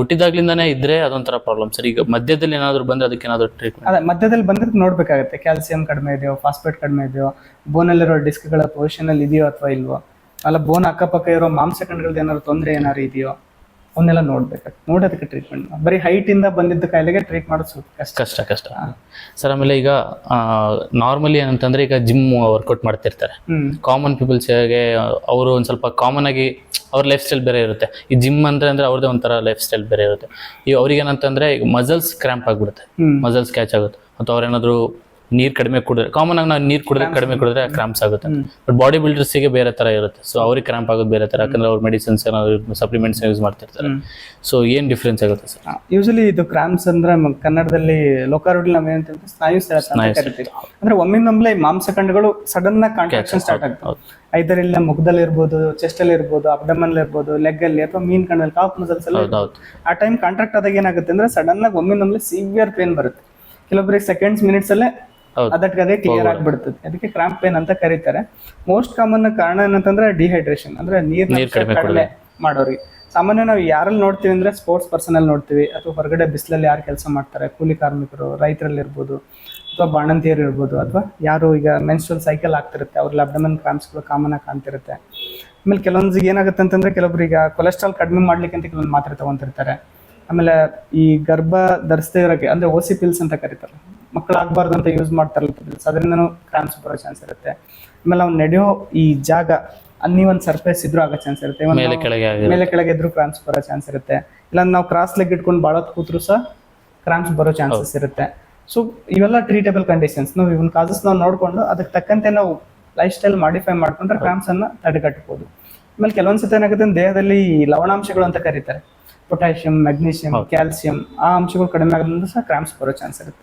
ಹುಟ್ಟಿದಾಗ್ಲಿಂದಾನೆ ಇದ್ರೆ ಅದೊಂಥರ ಪ್ರಾಬ್ಲಮ್ ಸರ್ ಈಗ ಮಧ್ಯದಲ್ಲಿ ಏನಾದರೂ ಬಂದ್ರೆ ಅದಕ್ಕೆ ಏನಾದರೂ ಟ್ರೀಟ್ಮೆಂಟ್ ಅದೇ ಮಧ್ಯದಲ್ಲಿ ಬಂದ್ರೆ ನೋಡ್ಬೇಕಾಗತ್ತೆ. ಕ್ಯಾಲ್ಸಿಯಂ ಕಡಿಮೆ ಇದೆಯೋ ಫಾಸ್ಫೇಟ್ ಕಡಿಮೆ ಇದೆಯೋ ಬೋನಲ್ಲಿರೋ ಡಿಸ್ಕ್ಗಳ ಪೊಸಿಷನ್ ಅಲ್ಲಿ ಇದೆಯೋ ಅಥವಾ ಇಲ್ವೋ? ಅಲ್ಲ ಬೋನ್ ಅಕ್ಕಪಕ್ಕ ಇರೋ ಮಾಂಸಖಂಡಗಳದ್ದು ಏನಾದ್ರು ತೊಂದರೆ ಏನಾದ್ರು ಇದೆಯೋ? ಅವನ್ನೆಲ್ಲ ನೋಡ್ಬೇಕು. ನೋಡಿ ಅದಕ್ಕೆ ಟ್ರೀಟ್ಮೆಂಟ್ ಬರೀ ಹೈಟ್ ಇಂದ ಬಂದಿದ್ದ ಕಾಯಿಲೆಗೆ ಟ್ರೀಟ್ ಮಾಡೋದು ಸ್ವಲ್ಪ ಕಷ್ಟ. ಕಷ್ಟ ಕಷ್ಟ. ಸರ್ ಆಮೇಲೆ ಈಗ ನಾರ್ಮಲಿ ಏನಂತಂದ್ರೆ ಈಗ ಜಿಮ್ ವರ್ಕೌಟ್ ಮಾಡ್ತಿರ್ತಾರೆ. ಕಾಮನ್ ಪೀಪಲ್ಸ್ಗೆ ಅವರು ಒಂದು ಸ್ವಲ್ಪ ಕಾಮನ್ ಆಗಿ ಅವ್ರ ಲೈಫ್ ಸ್ಟೈಲ್ ಬೇರೆ ಇರುತ್ತೆ. ಈ ಜಿಮ್ ಅಂದ್ರೆ ಅಂದ್ರೆ ಅವ್ರದೇ ಒಂಥರ ಲೈಫ್ ಸ್ಟೈಲ್ ಬೇರೆ ಇರುತ್ತೆ. ಈಗ ಅವ್ರಿಗೆ ಏನಂತಂದ್ರೆ ಈಗ ಮಸಲ್ಸ್ ಕ್ರ್ಯಾಂಪ್ ಆಗ್ಬಿಡುತ್ತೆ. ಮಸಲ್ಸ್ ಕ್ಯಾಚ್ ಆಗುತ್ತೆ. ಅಥವಾ ಅವ್ರೇನಾದ್ರು ನೀರ್ ಕಡಿಮೆ ಕುಡಿದ್ರೆ ಕಾಮನ್ ಆಗಿ ನಾವು ನೀರ್ ಕುಡಿದ್ರೆ ಕಡಿಮೆ ಕುಡಿದ್ರೆ ಕ್ರಾಂಪ್ಸ್ ಆಗುತ್ತೆ. ಬಟ್ ಬಾಡಿ ಬಿಲ್ಡರ್ಸಿಗೆ ಬೇರೆ ತರ ಇರುತ್ತೆ. ಸೊ ಅವ್ರಿಗೆ ಕ್ರಾಂಪ್ ಆಗೋದು ಬೇರೆ ತರ ಯಾಕಂದ್ರೆ ಅವ್ರ ಮೆಡಿಸಿನ್ಸ್ ಏನಾದ್ರು ಸಪ್ಲಿಮೆಂಟ್ಸ್ ಯೂಸ್ ಮಾಡ್ತಿರ್ತಾರೆ. ಸೊ ಏನ್ ಡಿಫ್ರೆನ್ಸ್ ಆಗುತ್ತೆ ಸರ್? ಯೂಶಲಿ ಇದು ಕ್ರಾಂಪ್ಸ್ ಅಂದ್ರೆ ಕನ್ನಡದಲ್ಲಿ ಲೋಕಾರೂಢಿ ನಾವ್ ಏನಂತ ಸ್ನಾಯು ಅಂದ್ರೆ ಒಮ್ಮಿಂದೊಮ್ಮೆ ಮಾಂಸ ಮಾಂಸಖಂಡಗಳು ಸಡನ್ ಆಗಿ ಕಾಂಟ್ರಾಕ್ಷನ್ ಸ್ಟಾರ್ಟ್ ಐದರಿಂದ ಐದರ್ ಇಲ್ಲ ಮುಖದಲ್ಲಿ ಇರ್ಬೋದು ಚೆಸ್ಟ್ ಅಲ್ಲಿ ಇರ್ಬೋದು ಅಬ್ಡಮನ್ ಇರ್ಬೋದು ಲೆಗ್ ಅಲ್ಲಿ ಅಥವಾ ಮೀನ್ ಕಣ್ಣಲ್ಲಿ ಕಾಫ್ ಮಸಲ್ಸ್ ಅಲ್ಲಿ ಆ ಟೈಮ್ ಕಾಂಟ್ರಾಕ್ಟ್ ಆದಾಗ ಏನಾಗುತ್ತೆ ಅಂದ್ರೆ ಸಡನ್ ಆಗಿ ಒಮ್ಮಿಂದೊಮ್ಮೆ ಸಿವಿಯರ್ ಪೇನ್ ಬರುತ್ತೆ. ಕೆಲವೊಬ್ಬರಿಗೆ ಸೆಕೆಂಡ್ಸ್ ಮಿನಿಟ್ಸ್ ಅಲ್ಲೇ. ಅದಕ್ಕೆ ಅದೇ ಕ್ಲಿಯರ್ ಆಗ್ಬಿಡ್ತದೆ. ಅದಕ್ಕೆ ಕ್ರಾಂಪ್ ಪೇನ್ ಅಂತ ಕರೀತಾರೆ. ಮೋಸ್ಟ್ ಕಾಮನ್ ಕಾರಣ ಏನಂತಂದ್ರೆ ಡಿಹೈಡ್ರೇಷನ್ ಅಂದ್ರೆ ನೀರ್ ಕಡಿಮೆ ಮಾಡೋರಿಗೆ. ಸಾಮಾನ್ಯ ನಾವು ಯಾರಲ್ಲಿ ನೋಡ್ತೀವಿ ಅಂದ್ರೆ ಸ್ಪೋರ್ಟ್ಸ್ ಪರ್ಸನ್ ಅಲ್ಲಿ ನೋಡ್ತೀವಿ. ಅಥವಾ ಹೊರಗಡೆ ಬಿಸಿಲಲ್ಲಿ ಯಾರು ಕೆಲಸ ಮಾಡ್ತಾರೆ? ಕೂಲಿ ಕಾರ್ಮಿಕರು ರೈತರಲ್ಲಿ ಇರ್ಬೋದು ಅಥವಾ ಬಾಣಂತಿಯರು ಇರ್ಬೋದು ಅಥವಾ ಯಾರು ಈಗ ಮೆನ್ಸ್ಟ್ರಲ್ ಸೈಕಲ್ ಆಗ್ತಿರುತ್ತೆ ಅವ್ರ ಅಬ್ಡಮನ್ ಕ್ರಾಂಪ್ಸ್ಗಳು ಕಾಮನ್ ಆಗಿ ಕಾಣ್ತಿರುತ್ತೆ. ಆಮೇಲೆ ಕೆಲವೊಂದ್ಸಿಗೆ ಏನಾಗುತ್ತೆ ಅಂತಂದ್ರೆ ಕೆಲವೊಬ್ರು ಈಗ ಕೊಲೆಸ್ಟ್ರಾಲ್ ಕಡಿಮೆ ಮಾಡ್ಲಿಕ್ಕೆ ಅಂತ ಕೆಲವೊಂದು ಮಾತ್ರೆ ತಗೊಂತಿರ್ತಾರೆ. ಆಮೇಲೆ ಈ ಗರ್ಭ ಧರಿಸದೇ ಇರೋಕೆ ಅಂದ್ರೆ ಓಸಿ ಪಿಲ್ಸ್ ಅಂತ ಕರೀತಾರೆ. ಮಕ್ಕಳಾಗಬಾರ್ದು ಅಂತ ಯೂಸ್ ಮಾಡ್ತಾರಲ್ಲ ಪಿಲ್ಸ್ ಅದರಿಂದನೂ ಕ್ರಾಂಪ್ಸ್ ಬರೋ ಚಾನ್ಸ್ ಇರುತ್ತೆ. ಆಮೇಲೆ ಅವ್ನು ನಡೆಯೋ ಈ ಜಾಗ ಅನ್ನಿ ಒಂದು ಸರ್ಫೇಸ್ ಇದ್ರೂ ಆಗೋ ಚಾನ್ಸ್ ಇರುತ್ತೆ. ಇವನ್ ಮೇಲೆ ಕೆಳಗೆ ಆಗಿದೆ ಮೇಲೆ ಕೆಳಗೆ ಇದ್ರೂ ಕ್ರಾಂಪ್ಸ್ ಬರೋ ಚಾನ್ಸ್ ಇರುತ್ತೆ. ಇಲ್ಲ ನಾವು ಕ್ರಾಸ್ ಲೆಗ್ ಇಟ್ಕೊಂಡು ಬಾಳೋತ್ ಕೂತ್ರು ಸಹ ಕ್ರಾಂಪ್ಸ್ ಬರೋ ಚಾನ್ಸಸ್ ಇರುತ್ತೆ. ಸೊ ಇವೆಲ್ಲ ಟ್ರೀಟೇಬಲ್ ಕಂಡೀಷನ್ಸ್ ನಾವು ಇವನ್ ಕಾಸಸ್ ನಾವು ನೋಡ್ಕೊಂಡು ಅದಕ್ಕೆ ತಕ್ಕಂತೆ ನಾವು ಲೈಫ್ ಸ್ಟೈಲ್ ಮಾಡಿಫೈ ಮಾಡ್ಕೊಂಡ್ರೆ ಕ್ರಾಂಪ್ಸ್ ಅನ್ನ ತಡೆಗಟ್ಟಬಹುದು ಆಮೇಲೆ ಕೆಲವೊಂದ್ಸತಿ ಏನಾಗುತ್ತೆ ಅಂದ್ರೆ ದೇಹದಲ್ಲಿ ಈ ಲವಣಾಂಶಗಳು ಅಂತ ಕರೀತಾರೆ. ಪೊಟ್ಯಾಷಿಯಂ ಮೆಗ್ನೀಷಿಯಂ ಕ್ಯಾಲ್ಸಿಯಂ ಆ ಅಂಶಗಳು ಕಡಿಮೆ ಆಗೋದ್ರಿಂದ ಸಹ ಕ್ರಾಂಪ್ಸ್ ಬರೋ ಚಾನ್ಸ್ ಇರುತ್ತೆ.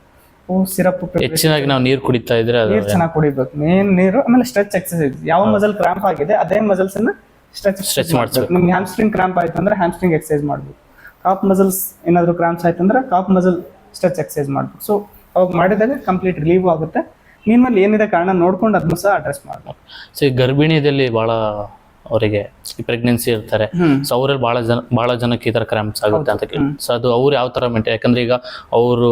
ಸಿರಪ್ ಹೆಚ್ಚಿನಾಗಿ ನಾವು ನೀರು ಕುಡಿತಾ ಇದ್ರೆ ನೀರು ಚೆನ್ನಾಗಿ ಕುಡಿಬೇಕು. ಮೇನ್ ನೀರು ಆಮೇಲೆ ಸ್ಟ್ರೆಚ್ ಎಕ್ಸಸೈಸ್ ಯಾವ ಮಸಲ್ ಕ್ರಾಂಪ್ ಆಗಿದೆ ಅದೇ ಮಸಲ್ಸ್ ಅನ್ನ ಸ್ಟ್ರೆಚ್ Stretch ಮಾಡ್ಬೇಕು ನಿಮ್ಗೆ ಹ್ಯಾಮ್ಸ್ಟ್ರಿಂಗ್ ಕ್ರಾಂಪ್ ಆಯ್ತು ಅಂದ್ರೆ ಹ್ಯಾಮ್ಸ್ಟ್ರಿಂಗ್ ಎಕ್ಸಸೈಸ್ ಮಾಡ್ಬೇಕು ಕಾಪ್ ಮಸಲ್ಸ್ ಏನಾದ್ರು ಕ್ರಾಂಪ್ಸ್ ಆಯ್ತು ಅಂದ್ರೆ ಕಾಪ್ ಮಸಲ್ ಸ್ಟ್ರೆಚ್ ಎಕ್ಸಸೈಸ್ ಮಾಡ್ಬೇಕು ಸೊ ಅವಾಗ ಮಾಡಿದಾಗ ಕಂಪ್ಲೀಟ್ ರಿಲೀವ್ ಆಗುತ್ತೆ. ನಿಮ್ಮಲ್ಲಿ ಏನಿದೆ ಕಾರಣ ನೋಡ್ಕೊಂಡು ಅದನ್ನು ಸಹ ಅಡ್ರೆಸ್ ಮಾಡ್ಬೇಕು ಸೊ ಈ ಗರ್ಭಿಣಿಯಲ್ಲಿ ಭಾಳ ಅವರಿಗೆ ಪ್ರೆಗ್ನೆನ್ಸಿ ಇರ್ತಾರೆ. ಸೊ ಅವರಲ್ಲಿ ಬಹಳ ಜನ ಬಹಳ ಜನಕ್ಕೆ ಈ ತರ ಕ್ರಾಂಪ್ಸ್ ಆಗುತ್ತೆ ಅಂತ ಕೇಳಿ. ಸೊ ಅದು ಅವ್ರು ಯಾವ ತರ ಮೇಂಟೈನ್ ಯಾಕಂದ್ರೆ ಈಗ ಅವರು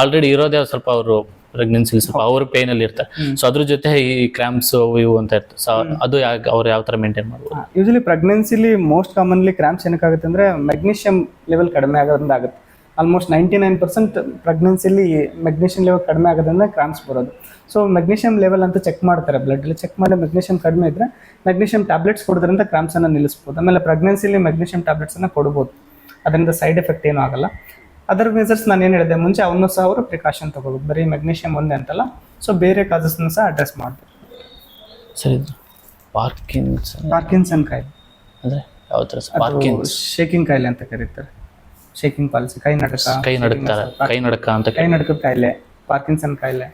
ಆಲ್ರೆಡಿ ಇರೋದೇ ಸ್ವಲ್ಪ ಅವರು ಪ್ರೆಗ್ನೆನ್ಸಿ ಸ್ವಲ್ಪ ಅವ್ರ ಪೇನ್ ಅಲ್ಲಿ ಇರ್ತಾರೆ. ಸೊ ಅದ್ರ ಜೊತೆ ಈ ಕ್ರಾಂಪ್ಸ್ ಇವು ಅಂತ ಇರ್ತದೆ ಸೊ ಅದು ಅವ್ರು ಯಾವ ತರ ಮೇಂಟೈನ್ ಮಾಡ್ಬೋದು? ಯೂಶಲಿ ಪ್ರೆಗ್ನೆನ್ಸಿಲಿ ಮೋಸ್ಟ್ ಕಾಮನ್ಲಿ ಕ್ರಾಂಪ್ಸ್ ಏನಕ್ಕಾಗುತ್ತೆ ಅಂದ್ರೆ ಮೆಗ್ನೀಷಿಯಂ ಲೆವೆಲ್ ಕಡಿಮೆ ಆಗೋದ್ರಿಂದ ಆಗುತ್ತೆ. ಆಲ್ಮೋಸ್ಟ್ ನೈಂಟಿ ನೈನ್ ಪರ್ಸೆಂಟ್ ಪ್ರೆಗ್ನೆನ್ಸಿಲಿ ಮೆಗ್ನೀಷಿಯಂ ಲೆವೆಲ್ ಕಡಿಮೆ ಆಗೋದ್ರಿಂದ ಕ್ರಾಂಪ್ಸ್ ಬರೋದು. ಸೊ ಮೆಗ್ನೀಷಿಯಂ ಲೆವೆಲ್ ಅಂತ ಚೆಕ್ ಮಾಡ್ತಾರೆ. ಬ್ಲಡ್ ಅಲ್ಲಿ ಚೆಕ್ ಮಾಡಿ ಮೆಗ್ನೀಷಿಯಂ ಕಡಿಮೆ ಇದ್ದರೆ ಮೆಗ್ನೀಷಿಯಂ ಟ್ಯಾಬ್ಲೆಟ್ಸ್ ಕೊಡೋದ್ರಿಂದ ಕ್ರಾಮ್ಸನ್ನು ನಿಲ್ಲಿಸ್ಬೋದು. ಆಮೇಲೆ ಪ್ರೆಗ್ನೆನ್ಸಿಲಿ ಮೆಗ್ನೀಷಿಯಂ ಟ್ಯಾಬ್ಲೆಟ್ಸನ್ನು ಕೊಡ್ಬೋದು. ಅದರಿಂದ ಸೈಡ್ ಎಫೆಕ್ಟ್ ಏನೂ ಆಗಲ್ಲ. ಅದರ್ ಮೆಸರ್ಸ್ ನಾನು ಏನು ಹೇಳಿದೆ ಮುಂಚೆ ಅವನು ಸಹ ಅವರು ಪ್ರಿಕಾಷನ್ ತಗೋಬೇಕು ಬರೀ ಮೆಗ್ನೀಷಿಯಂ ಒಂದೇ ಅಂತಲ್ಲ. ಸೊ ಬೇರೆ ಕಾಸಸ್ನ ಸಹ ಅಡ್ರೆಸ್ ಮಾಡ್ಬೋದು. ಸರಿ ಪಾರ್ಕಿನ್ಸ್ ಪಾರ್ಕಿನ್ಸನ್ ಕಾಯಿಲೆ. ಅಂದರೆ ಯಾವ ಥರ ಪಾರ್ಕಿನ್ಸ್ ಶೇಕಿಂಗ್ ಕಾಯಿಲೆ ಅಂತ ಕರೀತಾರೆ. ಶೇಕಿಂಗ್ ಪಾಲಿಸಿ ಕೈ ನಡಕ ಕೈ ನಡುಕ್ತಾರೆ ಕೈ ನಡಕ ಅಂತ ಕೈ ನಡಕ ಕಾಯಿಲೆ ಪಾರ್ಕಿನ್ಸನ್ ಕಾಯಿಲೆ.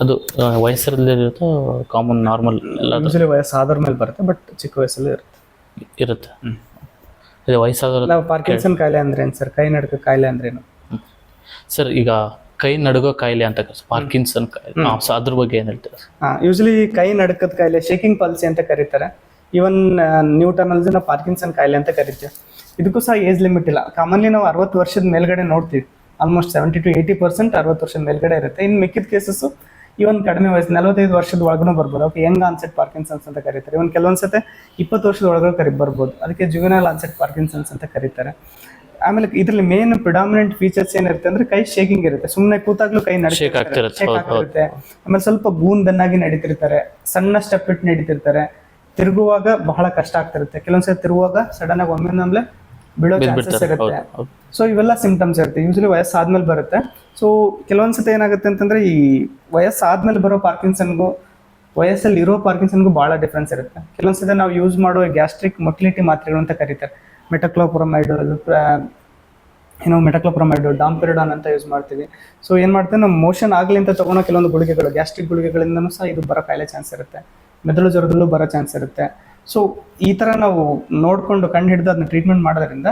ಅದು ಆ, ವಯಸ್ಸರಲ್ಲಿರುತ್ತೋ ಕಾಮನ್ ನಾರ್ಮಲ್ ಎಲ್ಲ ಯೂಶಲಿ ವಯಸ್ಸು ಆದ್ರ ಮೇಲೆ ಬರುತ್ತೆ ಬಟ್ ಚಿಕ್ಕ ವಯಸ್ಸಲ್ಲಿ ಇರುತ್ತೆ. ಇರುತ್ತೆ. ಇದು ವಯಸ್ಸಾದವ್ರ ನಾವು ಪಾರ್ಕಿನ್ಸನ್ ಕಾಯಿಲೆ ಅಂದ್ರೆ ಏನು ಸರ್? ಕೈ ನಡಕ ಕಾಯಿಲೆ ಅಂದ್ರೇನು? ಏನು ಸರ್ ಈಗ ಕೈ ನಡುಗೋ ಕಾಯಿಲೆ ಅಂತ ಪಾರ್ಕಿನ್ಸನ್ ಕಾಯಿಲೆ ಅದ್ರ ಬಗ್ಗೆ ಏನು ಹೇಳ್ತೀರಾ? ಯೂಶಲಿ ಕೈ ನಡಕದ ಕಾಯಿಲೆ ಶೇಕಿಂಗ್ ಪಾಲಿಸಿ ಅಂತ ಕರೀತಾರೆ. ಇವನ್ ನ್ಯೂಟನ್ ಅಲ್ಲಿ ನಾವು ಪಾರ್ಕಿನ್ಸನ್ ಕಾಯಿಲೆ ಅಂತ ಕರಿತೀವಿ. ಇದಕ್ಕೂ ಸಹ ಏಜ್ ಲಿಮಿಟ್ ಇಲ್ಲ. ಕಾಮನ್ಲಿ ನಾವು ಅರವತ್ತು ವರ್ಷದ ಮೇಲ್ಗಡೆ ನೋಡ್ತೀವಿ. Almost seventy to eighty percent ಅರವತ್ತು ವರ್ಷದ ಮೇಲ್ಗಡೆ ಇರುತ್ತೆ. ಇನ್ನು ಮಿಕ್ಕಿದ ಕೇಸಸ್ ಇವನ್ ಕಡಿಮೆ ವಯಸ್ಸು ನಲವತ್ತೈದು ವರ್ಷದ ಒಳಗೂ ಬರ್ಬೋದು. ಓಕೆ ಯಂಗ್ ಆನ್ಸೆಟ್ ಪಾರ್ಕಿನ್ಸನ್ಸ್ ಅಂತ ಕರೀತಾರೆ. ಇವನ್ ಕೆಲವೊಂದ್ಸತೆ ಇಪ್ಪತ್ತು ವರ್ಷದ ಒಳಗೂ ಕರಿ ಬರ್ಬೋದು. ಅದಕ್ಕೆ ಜುವೆನಲ್ ಆನ್ಸೆಟ್ ಪಾರ್ಕಿನ್ಸನ್ಸ್ ಅಂತ ಕರೀತಾರೆ. ಆಮೇಲೆ ಇದರಲ್ಲಿ ಮೇನ್ ಪ್ರಿಡಾಮಿನೆಂಟ್ ಫೀಚರ್ಸ್ ಏನಿರುತ್ತೆ ಅಂದ್ರೆ ಕೈ ಶೇಕಿಂಗ್ ಇರುತ್ತೆ. ಸುಮ್ಮನೆ ಕೂತಾಗ್ಲೂ ಕೈ. ಆಗ್ತಿರುತ್ತೆ. ಆಮೇಲೆ ಸ್ವಲ್ಪ ಗೂಂದನ್ನಾಗಿ ನಡೀತಿರ್ತಾರೆ. ಸಣ್ಣ ಸ್ಟೆಪ್ ಇಟ್ಟು ನಡೀತಿರ್ತಾರೆ. ತಿರುಗುವಾಗ ಬಹಳ ಕಷ್ಟ ಆಗ್ತಿರುತ್ತೆ. ಕೆಲವೊಂದ್ಸರಿ ತಿರುಗುವಾಗ ಸಡನ್ ಆಗಿ ಒಮ್ಮೆ ಬೀಳೋ ಚಾನ್ಸಸ್ ಇರುತ್ತೆ. ಸೊ ಇವೆಲ್ಲ ಸಿಂಪ್ಟಮ್ಸ್ ಇರುತ್ತೆ. ಯೂಶಲಿ ವಯಸ್ಸಾದ್ಮೇಲೆ ಬರುತ್ತೆ. ಸೊ ಕೆಲವೊಂದ್ಸತಿ ಏನಾಗುತ್ತೆ ಅಂತಂದ್ರೆ ಈ ವಯಸ್ಸಾದ್ಮೇಲೆ ಬರೋ ಪಾರ್ಕಿನ್ಸನ್ಗೂ ವಯಸ್ಸಲ್ಲಿ ಇರೋ ಪಾರ್ಕಿನ್ಸನ್ಗೂ ಬಹಳ ಡಿಫ್ರೆನ್ಸ್ ಇರುತ್ತೆ. ಕೆಲವೊಂದ್ಸತಿ ನಾವು ಯೂಸ್ ಮಾಡೋ ಗ್ಯಾಸ್ಟ್ರಿಕ್ ಮೊಟಿಲಿಟಿ ಮಾತ್ರೆಗಳು ಅಂತ ಕರೀತಾರೆ. ಮೆಟಕ್ಲೋಪ್ರೊಮೈಡ್ ಏನೋ ಮೆಟಕ್ಲೋಪ್ರೊಮೈಡ್ ಡಾಂಪೆರಿಡಾನ್ ಅಂತ ಯೂಸ್ ಮಾಡ್ತೀವಿ. ಸೊ ಏನು ಮಾಡ್ತೇವೆ ನಮ್ಮ ಮೋಷನ್ ಆಗಲಿ ಅಂತ ತಗೊಳೋ ಕೆಲವೊಂದು ಗುಳಿಗೆಗಳು ಗ್ಯಾಸ್ಟ್ರಿಕ್ ಗುಳಿಗೆಗಳಿಂದನೂ ಸಹ ಇದು ಬರೋ ಕಾಯಿಲೆ ಚಾನ್ಸ್ ಇರುತ್ತೆ. ಮೆದುಳು ಜ್ವರದಲ್ಲೂ ಬರೋ ಚಾನ್ಸ್ ಇರುತ್ತೆ. ಸೊ ಈ ಥರ ನಾವು ನೋಡಿಕೊಂಡು ಕಂಡು ಹಿಡಿದು ಅದನ್ನ ಟ್ರೀಟ್ಮೆಂಟ್ ಮಾಡೋದ್ರಿಂದ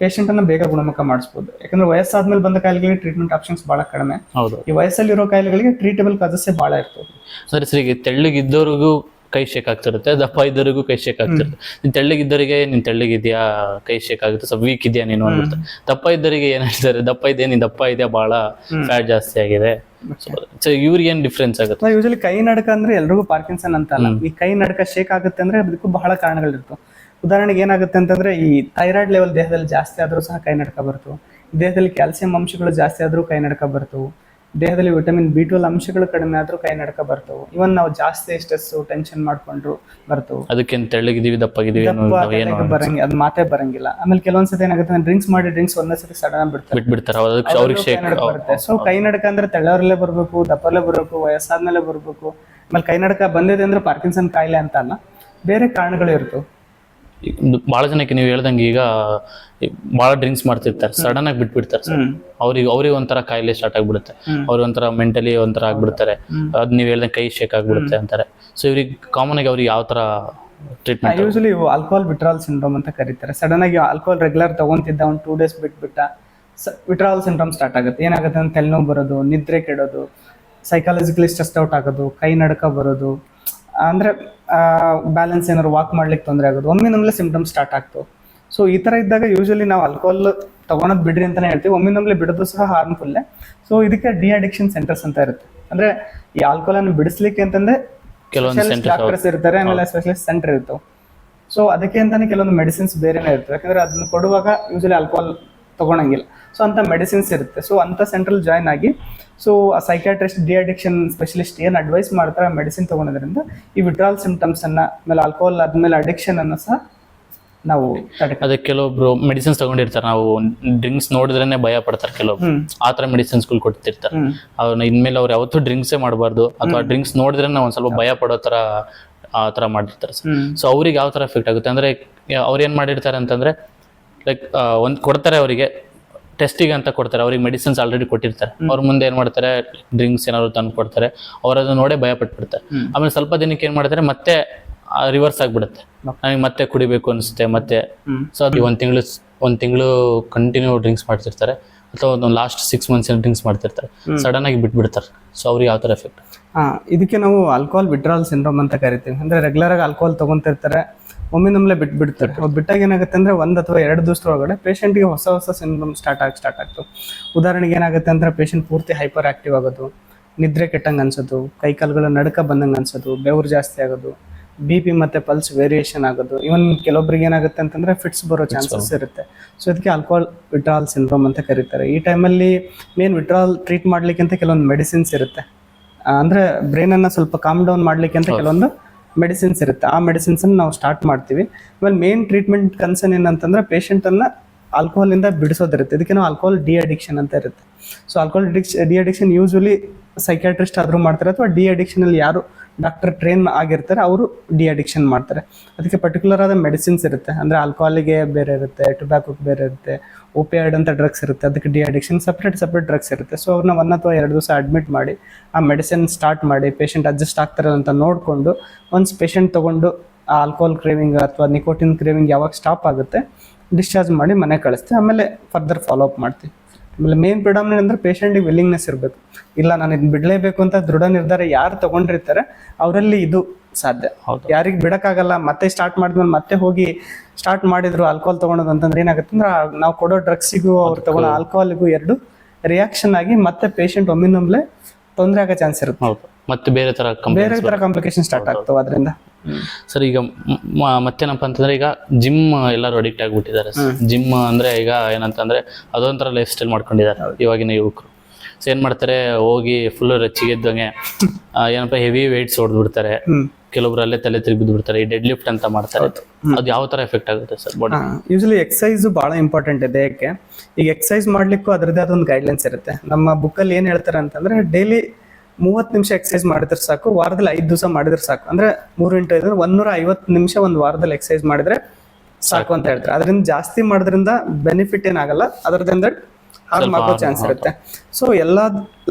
ಪೇಷಂಟನ್ನು ಬೇಗ ಗುಣಮುಖ ಮಾಡಿಸ್ಬೋದು. ಯಾಕಂದ್ರೆ ವಯಸ್ಸಾದ್ಮೇಲೆ ಬಂದ ಕಾಯಿಲೆಗಳಿಗೆ ಟ್ರೀಟ್ಮೆಂಟ್ ಆಪ್ಷನ್ಸ್ ಭಾಳ ಕಡಿಮೆ. ಹೌದು. ಈ ವಯಸ್ಸಲ್ಲಿರೋ ಕಾಯಿಲೆಗಳಿಗೆ ಟ್ರೀಟಬಲ್ ಕಾಸಸ್ಸೇ ಭಾಳ ಇರ್ತದೆ ಸರಿ ಸರಿ ತೆಳ್ಳಗಿದ್ದವ್ರಿಗೂ ಕೈ ಶೇಕ್ ಆಗ್ತಿರುತ್ತೆ ದಪ್ಪ ಇದ್ದವರಿಗೂ ಕೈ ಶೇಕ್ ಆಗ್ತಿರುತ್ತೆ. ನೀನ್ ತೆಳ್ಳಗಿದ್ದವರಿಗೆ ನಿನ್ ತೆಳ್ಳಗಿದ್ಯಾ ಕೈ ಶೇಕ್ ಆಗುತ್ತೆ ಸ್ವಲ್ಪ ವೀಕ್ ಇದೆಯಾ ನೀನು ಅಂತ ದಪ್ಪ ಇದ್ದವರಿಗೆ ಏನ್ ಹೇಳ್ತಾರೆ ದಪ್ಪ ಇದೆ ನೀನ್ ದಪ್ಪ ಇದೆಯಾ ಬಹಳ ಫ್ಯಾಟ್ ಜಾಸ್ತಿ ಆಗಿದೆ. ಸೊ ಇವ್ರಿಗೆ ಏನ್ ಡಿಫ್ರೆನ್ಸ್ ಆಗುತ್ತೆ? ಯೂಶಲಿ ಕೈ ನಡಕ ಅಂದ್ರೆ ಎಲ್ರಿಗೂ ಪಾರ್ಕಿನ್ಸನ್ ಅಂತ ಅಲ್ಲ. ಈ ಕೈ ನಡಕ ಶೇಕ್ ಆಗುತ್ತೆ ಅಂದ್ರೆ ಅದಕ್ಕೂ ಬಹಳ ಕಾರಣಗಳಿರ್ತವೆ ಉದಾಹರಣೆಗೆ ಏನಾಗುತ್ತೆ ಅಂತಂದ್ರೆ ಈ ಥೈರಾಯ್ಡ್ ಲೆವೆಲ್ ದೇಹದಲ್ಲಿ ಜಾಸ್ತಿ ಆದ್ರೂ ಸಹ ಕೈ ನಡಕ ಬರ್ತವೆ. ದೇಹದಲ್ಲಿ ಕ್ಯಾಲ್ಸಿಯಂ ಅಂಶಗಳು ಜಾಸ್ತಿ ಆದ್ರೂ ಕೈ ನಡಕ ಬರ್ತವೆ. ದೇಹದಲ್ಲಿ ವಿಟಮಿನ್ ಬಿ ಟ್ವೆಲ್ ಅಂಶಗಳು ಕಡಿಮೆ ಆದ್ರೂ ಕೈ ನಡಕ ಬರ್ತವೆ. ಇವನ್ ನಾವು ಜಾಸ್ತಿ ಸ್ಟ್ರೆಸ್ ಟೆನ್ಷನ್ ಮಾಡ್ಕೊಂಡ್ರು ಬರ್ತವೆ. ಅದಕ್ಕೆ ತೆಳ್ಳಗಿದೀವಿ ದಪ್ಪಗಿದೀವಿ ಬರಂಗಿ ಅದು ಮಾತೇ ಬರಂಗಿಲ್ಲ. ಆಮೇಲೆ ಕೆಲವೊಂದ್ಸತಿ ಏನಾಗುತ್ತೆ ಡ್ರಿಂಕ್ಸ್ ಮಾಡಿ ಡ್ರಿಂಕ್ಸ್ ಒಂದೇ ಸತಿ ಸಡನ್ ಬಿಡ್ತಾರೆ. ಸೊ ಕೈ ನಡಕ ಅಂದ್ರೆ ತೆಳ್ಳವರಲ್ಲೇ ಬರ್ಬೇಕು ದಪ್ಪಲ್ಲೇ ಬರ್ಬೇಕು ವಯಸ್ಸಾದ್ಮೇಲೆ ಬರ್ಬೇಕು. ಆಮೇಲೆ ಕೈ ನಡಕ ಬಂದಿದೆ ಅಂದ್ರೆ ಪಾರ್ಕಿನ್ಸನ್ ಕಾಯಿಲೆ ಅಂತ ಅಲ್ಲ. ಬೇರೆ ಕಾರಣಗಳು ಇರ್ತವೆ. ಬಹಳ ಜನಕ್ಕೆ ನೀವು ಹೇಳ್ದಂಗೆ ಈಗ ಬಹಳ ಡ್ರಿಂಕ್ಸ್ ಮಾಡ್ತಿರ್ತಾರೆ. ಸಡನ್ ಆಗಿ ಬಿಟ್ಬಿಡ್ತಾರೆ ಸರ್. ಅವ್ರಿಗೆ ಅವ್ರಿಗೆ ಒಂಥರ ಕಾಯಿಲೆ ಸ್ಟಾರ್ಟ್ ಆಗ್ಬಿಡುತ್ತೆ. ಅವ್ರಿಗೆ ಒಂಥರ ಮೆಂಟಲಿ ಒಂಥರ ಆಗ್ಬಿಡ್ತಾರೆ. ಅದ್ ನೀವು ಹೇಳ್ದಂಗೆ ಕೈ ಶೇಕ್ ಆಗ್ಬಿಡುತ್ತೆ ಅಂತಾರೆ. ಸೊ ಇವ್ರಿಗೆ ಕಾಮನ್ ಆಗಿ ಅವ್ರಿಗೆ ಯಾವ ತರ treatment usually alcohol withdrawal syndrome ಅಂತ ಕರೀತಾರೆ. ಸಡನ್ ಆಗಿ ಆಲ್ಕೋಹಾಲ್ ರೆಗ್ಯುಲರ್ ತಗೊಂತಿದ್ದ ಒಂದು ಟೂ ಡೇಸ್ ಬಿಟ್ಬಿಟ್ಟ ವಿಟ್ರಾಲ್ ಸಿಂಡ್ರೋಮ್ ಸ್ಟಾರ್ಟ್ ಆಗುತ್ತೆ. ಏನಾಗುತ್ತೆ ಅಂತ ತಲೆನೋವು ಬರೋದು ನಿದ್ರೆ ಕೆಡೋದು ಸೈಕಾಲಜಿಕಲಿ ಸ್ಟ್ರೆಸ್ ಔಟ್ ಆಗೋದು ಕೈ ನಡಕ ಬರೋದು. ಅಂದ್ರೆ ಬ್ಯಾಲೆನ್ಸ್ ಏನಾದ್ರು ವಾಕ್ ಮಾಡ್ಲಿಕ್ಕೆ ತೊಂದರೆ ಆಗೋದು. ಒಮ್ಮೆ ನಮ್ಲೆ ಸಿಂಪ್ಟಮ್ಸ್ ಸ್ಟಾರ್ಟ್ ಆಗ್ತವೆ. ಸೊ ಈ ಥರ ಇದ್ದಾಗ ಯೂಶಲಿ ನಾವು ಆಲ್ಕೋಹಾಲ್ ತೊಗೊಳೋದು ಬಿಡ್ರಿ ಅಂತಾನೆ ಹೇಳ್ತೀವಿ. ಒಮ್ಮೆ ನಮ್ಲೆ ಬಿಡೋದು ಸಹ ಹಾರ್ಮ್ಫುಲ್ಲೇ ಸೊ ಇದಕ್ಕೆ ಡಿ ಅಡಿಕ್ಷನ್ ಸೆಂಟರ್ಸ್ ಅಂತ ಇರುತ್ತೆ. ಅಂದ್ರೆ ಈ ಆಲ್ಕೋಹಾಲ್ ಅನ್ನು ಬಿಡಿಸ್ಲಿಕ್ಕೆ ಅಂತಂದ್ರೆ ಕೆಲವೊಂದು ಡಾಕ್ಟರ್ಸ್ ಇರ್ತಾರೆ ಆಮೇಲೆ ಸ್ಪೆಷಲಿಸ್ಟ್ ಸೆಂಟರ್ ಇರ್ತವೆ. ಸೊ ಅದಕ್ಕೆ ಅಂತಾನೆ ಕೆಲವೊಂದು ಮೆಡಿಸಿನ್ಸ್ ಬೇರೆನೇ ಇರ್ತವೆ. ಯಾಕಂದ್ರೆ ಅದನ್ನ ಕೊಡುವಾಗ ಯೂಶಲಿ ಆಲ್ಕೋಹಾಲ್ ತಗೊಳಂಗಿಲ್ಲ. ಸೊ ಅಂತ ಮೆಡಿಸಿನ್ಸ್ ಇರುತ್ತೆ. ಸೊ ಅಂತ ಸೆಂಟ್ರಲ್ ಜಾಯ್ನ್ ಆಗಿ ಸೊ ಆ ಸೈಕ್ಯಾಟ್ರಿಸ್ಟ್ ಡಿ ಅಡಿಕ್ಷನ್ ಸ್ಪೆಷಲಿಸ್ಟ್ ಏನು ಅಡ್ವೈಸ್ ಮಾಡ್ತಾರೆ ಮೆಡಿಸಿನ್ ತೊಗೊಳೋದ್ರಿಂದ ಈ ವಿಡ್ರಾಲ್ ಅನ್ನ ಆಮೇಲೆ ಆಲ್ಕೋಹಾಲ್ ಆದ್ಮೇಲೆ ಅಡಿಕ್ಷನ್ ಅನ್ನ ಸಹ ನಾವು ಅದೇ ಕೆಲವೊಬ್ರು ಮೆಡಿಸಿನ್ಸ್ ತಗೊಂಡಿರ್ತಾರೆ. ನಾವು ಡ್ರಿಂಕ್ಸ್ ನೋಡಿದ್ರೇನೆ ಭಯ ಪಡ್ತಾರೆ ಕೆಲವೊಬ್ರು. ಆತರ ಆ ಥರ ಮೆಡಿಸಿನ್ಸ್ಗಳು ಕೊಡ್ತಿರ್ತಾರೆ ಅವ್ರನ್ನ ಇನ್ಮೇಲೆ ಅವ್ರು ಯಾವತ್ತೂ ಡ್ರಿಂಕ್ಸೇ ಮಾಡಬಾರ್ದು. ಅಥವಾ ಡ್ರಿಂಕ್ಸ್ ನೋಡಿದ್ರೆ ಒಂದ್ ಸ್ವಲ್ಪ ಭಯ ಪಡೋ ತರ ಆ ಥರ ಮಾಡಿರ್ತಾರೆ ಸೊ ಅವ್ರಿಗೆ ಯಾವ ತರ ಎಫೆಕ್ಟ್ ಆಗುತ್ತೆ ಅಂದ್ರೆ ಅವ್ರು ಏನು ಮಾಡಿರ್ತಾರೆ ಅಂತಂದ್ರೆ ಲೈಕ್ ಒಂದ್ ಕೊಡ್ತಾರೆ ಅವರಿಗೆ ಟೆಸ್ಟಿಗೆ ಅಂತ ಕೊಡ್ತಾರೆ. ಅವ್ರಿಗೆ ಮೆಡಿಸಿನ್ಸ್ ಆಲ್ರೆಡಿ ಕೊಟ್ಟಿರ್ತಾರೆ. ಅವ್ರ ಮುಂದೆ ಏನು ಮಾಡ್ತಾರೆ? ಡ್ರಿಂಕ್ಸ್ ಏನಾದ್ರು ತಂದು ಕೊಡ್ತಾರೆ. ಅವರದ್ದು ನೋಡೇ ಭಯ ಪಟ್ಬಿಡ್ತಾರೆ ಆಮೇಲೆ ಸ್ವಲ್ಪ ದಿನಕ್ಕೆ ಏನು ಮಾಡ್ತಾರೆ? ಮತ್ತೆ ರಿವರ್ಸ್ ಆಗಿಬಿಡುತ್ತೆ. ನನಗೆ ಮತ್ತೆ ಕುಡಿಬೇಕು ಅನಿಸುತ್ತೆ ಮತ್ತೆ ಸೊ ಅದು ಒಂದು ತಿಂಗಳು ಒಂದು ತಿಂಗಳು ಕಂಟಿನ್ಯೂ ಡ್ರಿಂಕ್ಸ್ ಮಾಡ್ತಿರ್ತಾರೆ. ಅಥವಾ ಒಂದು ಲಾಸ್ಟ್ ಸಿಕ್ಸ್ ಮಂತ್ಸ್ ಡ್ರಿಂಕ್ಸ್ ಮಾಡ್ತಿರ್ತಾರೆ. ಸಡನ್ ಆಗಿ ಬಿಟ್ಬಿಡ್ತಾರೆ. ಸೊ ಅವ್ರಿಗೆ ಯಾವ ಥರ ಎಫೆಕ್ಟ್ ಹಾ ಇದಕ್ಕೆ ನಾವು ಆಲ್ಕೋಹಾಲ್ ವಿಡ್ರಾಲ್ ಸಿಂಡ್ರೋಮ್ ಅಂತ ಕರಿತೀವಿ. ಅಂದ್ರೆ ರೆಗ್ಯುಲರ್ ಆಗಿ ಆಲ್ಕೋಹಾಲ್ ತಗೊಂತಿರ್ತಾರೆ. ಒಮ್ಮೆ ನಮ್ಮಲೆ ಬಿಟ್ಟು ಬಿಡ್ತಾರೆ. ಅವ್ರು ಬಿಟ್ಟಾಗ ಏನಾಗುತ್ತೆ ಅಂದ್ರೆ ಒಂದು ಅಥವಾ ಎರಡು ದಿವಸದೊಳಗಡೆ ಪೇಷಂಟ್ಗೆ ಹೊಸ ಹೊಸ ಸಿಂಡ್ರೋಮ್ ಸ್ಟಾರ್ಟ್ ಆಗಿ ಸ್ಟಾರ್ಟ್ ಆಗ್ತವೆ ಉದಾಹರಣೆಗೆ ಏನಾಗುತ್ತೆ ಅಂದ್ರೆ ಪೇಷಂಟ್ ಪೂರ್ತಿ ಹೈಪರ್ ಆಕ್ಟಿವ್ ಆಗೋದು ನಿದ್ರೆ ಕೆಟ್ಟಂಗೆ ಅನ್ಸೋದು ಕೈ ನಡಕ ನಡುಕ ಬಂದಂಗೆ ಅನ್ಸೋದು ಬೆವರು ಜಾಸ್ತಿ ಆಗೋದು ಬಿ ಪಿ ಮತ್ತೆ ಪಲ್ಸ್ ವೇರಿಯೇಷನ್ ಆಗೋದು. ಇವನ್ ಕೆಲವೊಬ್ರಿಗೆ ಏನಾಗುತ್ತೆ ಅಂತಂದ್ರೆ ಫಿಟ್ಸ್ ಬರೋ ಚಾನ್ಸಸ್ ಇರುತ್ತೆ. ಸೊ ಇದಕ್ಕೆ ಆಲ್ಕೋಹಾಲ್ ವಿಡ್ರಾಲ್ ಸಿಂಡ್ರೋಮ್ ಅಂತ ಕರೀತಾರೆ. ಈ ಟೈಮಲ್ಲಿ ಮೇನ್ ವಿಡ್ರಾಲ್ ಟ್ರೀಟ್ ಮಾಡ್ಲಿಕ್ಕೆ ಅಂತ ಕೆಲವೊಂದು ಮೆಡಿಸಿನ್ಸ್ ಇರುತ್ತೆ. ಅಂದ್ರೆ ಬ್ರೈನ್ ಅನ್ನ ಸ್ವಲ್ಪ ಕಾಮ್ ಡೌನ್ ಮಾಡ್ಲಿಕ್ಕೆ ಅಂತ ಕೆಲವೊಂದು ಮೆಡಿಸಿನ್ಸ್ ಇರುತ್ತೆ. ಆ ಮೆಡಿಸಿನ್ಸ್ ಅನ್ನು ನಾವು ಸ್ಟಾರ್ಟ್ ಮಾಡ್ತೀವಿ. ಆಮೇಲೆ ಮೇನ್ ಟ್ರೀಟ್ಮೆಂಟ್ ಕನ್ಸರ್ನ್ ಏನಂತಂದ್ರೆ ಪೇಷಂಟ್ ಅನ್ನ ಆಲ್ಕೋಹಾಲ್ ಇಂದ ಬಿಡಿಸೋದಿರುತ್ತೆ. ಇದಕ್ಕೆ ನಾವು ಆಲ್ಕೋಹಾಲ್ ಡಿ ಅಡಿಕ್ಷನ್ ಅಂತ ಇರುತ್ತೆ. So alcohol addiction de addiction usually psychiatrist ಆದರೂ ಮಾಡ್ತಾರೆ ಅಥವಾ ಡಿ ಅಡಿಕ್ಷನ್ ಅಲ್ಲಿ ಯಾರು ಡಾಕ್ಟರ್ ಟ್ರೈನ್ ಆಗಿರ್ತಾರೆ, ಅವರು ಡಿ ಅಡಿಕ್ಷನ್ ಮಾಡ್ತಾರೆ. ಅದಕ್ಕೆ ಪರ್ಟಿಕ್ಯುಲರ್ ಆದ ಮೆಡಿಸಿನ್ಸ್ ಇರುತ್ತೆ. ಅಂದರೆ ಆಲ್ಕೋಹಾಲಿಗೆ ಬೇರೆ ಇರುತ್ತೆ ಟೊಬ್ಯಾಕೋಗೆ ಬೇರೆ ಇರುತ್ತೆ ಓಪಿಯಾಯ್ಡ್ ಅಂತ ಡ್ರಗ್ಸ್ ಇರುತ್ತೆ. ಅದಕ್ಕೆ de addiction separate separate drugs ಇರುತ್ತೆ. ಸೊ ಅವ್ರನ್ನ ಒನ್ ಅಥವಾ ಎರಡು ದಿವಸ ಅಡ್ಮಿಟ್ ಮಾಡಿ, ಆ ಮೆಡಿಸಿನ್ ಸ್ಟಾರ್ಟ್ ಮಾಡಿ ಪೇಷಂಟ್ ಅಡ್ಜಸ್ಟ್ ಆಗ್ತಾರೆ ಅಂತ ನೋಡಿಕೊಂಡು ಒನ್ಸ್ ಪೇಷಂಟ್ ತೊಗೊಂಡು ಆ ಆಲ್ಕೋಹಾಲ್ ಕ್ರೇವಿಂಗ್ ಅಥವಾ ನಿಕೋಟಿನ್ ಕ್ರೇವಿಂಗ್ ಯಾವಾಗ ಸ್ಟಾಪ್ ಆಗುತ್ತೆ ಡಿಸ್ಚಾರ್ಜ್ ಮಾಡಿ ಮನೆ ಕಳಿಸ್ತೀವಿ. ಆಮೇಲೆ ಫರ್ದರ್ ಫಾಲೋ ಅಪ್ ಮಾಡ್ತೀವಿ. ಆಮೇಲೆ ಮೇನ್ ಪ್ರಿಡಾಮಿನೆಂಟ್ ಅಂದ್ರೆ ಪೇಷಂಟಿಗೆ ವಿಲ್ಲಿಂಗ್ನೆಸ್ ಇರಬೇಕು. ಇಲ್ಲ ನಾನು ಇದನ್ನ ಬಿಡಲೇಬೇಕು ಅಂತ ದೃಢ ನಿರ್ಧಾರ ಯಾರು ತಗೊಂಡಿರ್ತಾರೆ ಅವರಲ್ಲಿ ಇದು ಸಾಧ್ಯ. ಯಾರಿಗೆ ಬಿಡಕ್ಕಾಗಲ್ಲ ಮತ್ತೆ ಸ್ಟಾರ್ಟ್ ಮಾಡಿದ್ಮೇಲೆ ಮತ್ತೆ ಹೋಗಿ ಸ್ಟಾರ್ಟ್ ಮಾಡಿದ್ರು ಆಲ್ಕೋಹಾಲ್ ತಗೊಳೋದು ಅಂತಂದ್ರೆ ಏನಾಗುತ್ತೆ ಅಂದ್ರೆ ನಾವು ಕೊಡೋ ಡ್ರಗ್ಸಿಗೂ ಅವ್ರು ತಗೊಳ್ಳೋ ಆಲ್ಕೋಹಾಲ್ಗೂ ಎರಡು ರಿಯಾಕ್ಷನ್ ಆಗಿ ಮತ್ತೆ ಪೇಷಂಟ್ ಒಮ್ಮಿನೊಮ್ಲೆ ತೊಂದರೆ ಆಗೋ ಚಾನ್ಸ್ ಇರುತ್ತೆ. ಮತ್ತೆ ಬೇರೆ ತರ ಬೇರೆ ತರ ಕಾಂಪ್ಲಿಕೇಶನ್ ಸ್ಟಾರ್ಟ್ ಆಗ್ತವೆ ಅದರಿಂದ. ಸರ್ ಈಗ ಮತ್ತೇನಪ್ಪ ಅಂತಂದ್ರೆ ಈಗ ಜಿಮ್ ಎಲ್ಲರೂ ಅಡಿಕ್ಟ್ ಆಗಿಬಿಟ್ಟಿದ್ದಾರೆ ಜಿಮ್ ಅಂದ್ರೆ ಈಗ ಏನಂತಂದ್ರೆ ಅದೊಂಥರ ಲೈಫ್ ಸ್ಟೈಲ್ ಮಾಡ್ಕೊಂಡಿದ್ದಾರೆ ಇವಾಗಿನ ಯುವಕರು. ಸೊ ಏನ್ ಮಾಡ್ತಾರೆ ಹೋಗಿ ಫುಲ್ ರಚ್ಚಿಗೆದ್ದಂಗೆ ಏನಪ್ಪ ಹೆವಿ ವೇಟ್ಸ್ ಹೊಡೆದು ಬಿಡ್ತಾರೆ ಕೆಲವೊಬ್ರು ಅಲ್ಲೇ ತಲೆ ತಿರುಗಿದ್ ಬಿಡ್ತಾರೆ ಈ ಡೆಡ್ ಲಿಫ್ಟ್ ಅಂತ ಮಾಡ್ತಾರೆ. ಅದು ಯಾವ ತರ ಎಫೆಕ್ಟ್ ಆಗುತ್ತೆ ಸರ್ ಬಾಡಿ ಯೂಶಲಿ ಎಕ್ಸಸೈಸ್ ಬಹಳ ಇಂಪಾರ್ಟೆಂಟ್ ಇದೆ. ಯಾಕೆ? ಈಗ ಎಕ್ಸೈಸ್ ಮಾಡ್ಲಿಕ್ಕೂ ಅದರದೇ ಆದ ಒಂದು ಗೈಡ್ಲೈನ್ಸ್ ಇರುತ್ತೆ. ನಮ್ಮ ಬುಕ್ ಅಲ್ಲಿ ಏನ್ ಹೇಳ್ತಾರೆ ಅಂತಂದ್ರೆ ಡೈಲಿ ಮೂವತ್ತು ನಿಮಿಷ ಎಕ್ಸಸೈಸ್ ಮಾಡಿದ್ರೆ ಸಾಕು ವಾರದಲ್ಲಿ ಐದು ದಿವಸ ಮಾಡಿದ್ರೆ ಸಾಕು. ಅಂದ್ರೆ ಮೂರು ಇಂಟು ಐದು ಒಂದೂರ ಐವತ್ತು ನಿಮಿಷ ಒಂದು ವಾರದಲ್ಲಿ ಎಕ್ಸಸೈಸ್ ಮಾಡಿದ್ರೆ ಸಾಕು ಅಂತ ಹೇಳ್ತಾರೆ. ಅದರಿಂದ ಜಾಸ್ತಿ ಮಾಡೋದ್ರಿಂದ ಬೆನಿಫಿಟ್ ಏನಾಗಲ್ಲ ಅದರದಿಂದ ಹಾರ್ಮ್ ಆಗೋ ಚಾನ್ಸ್ ಇರುತ್ತೆ. ಸೊ ಎಲ್ಲ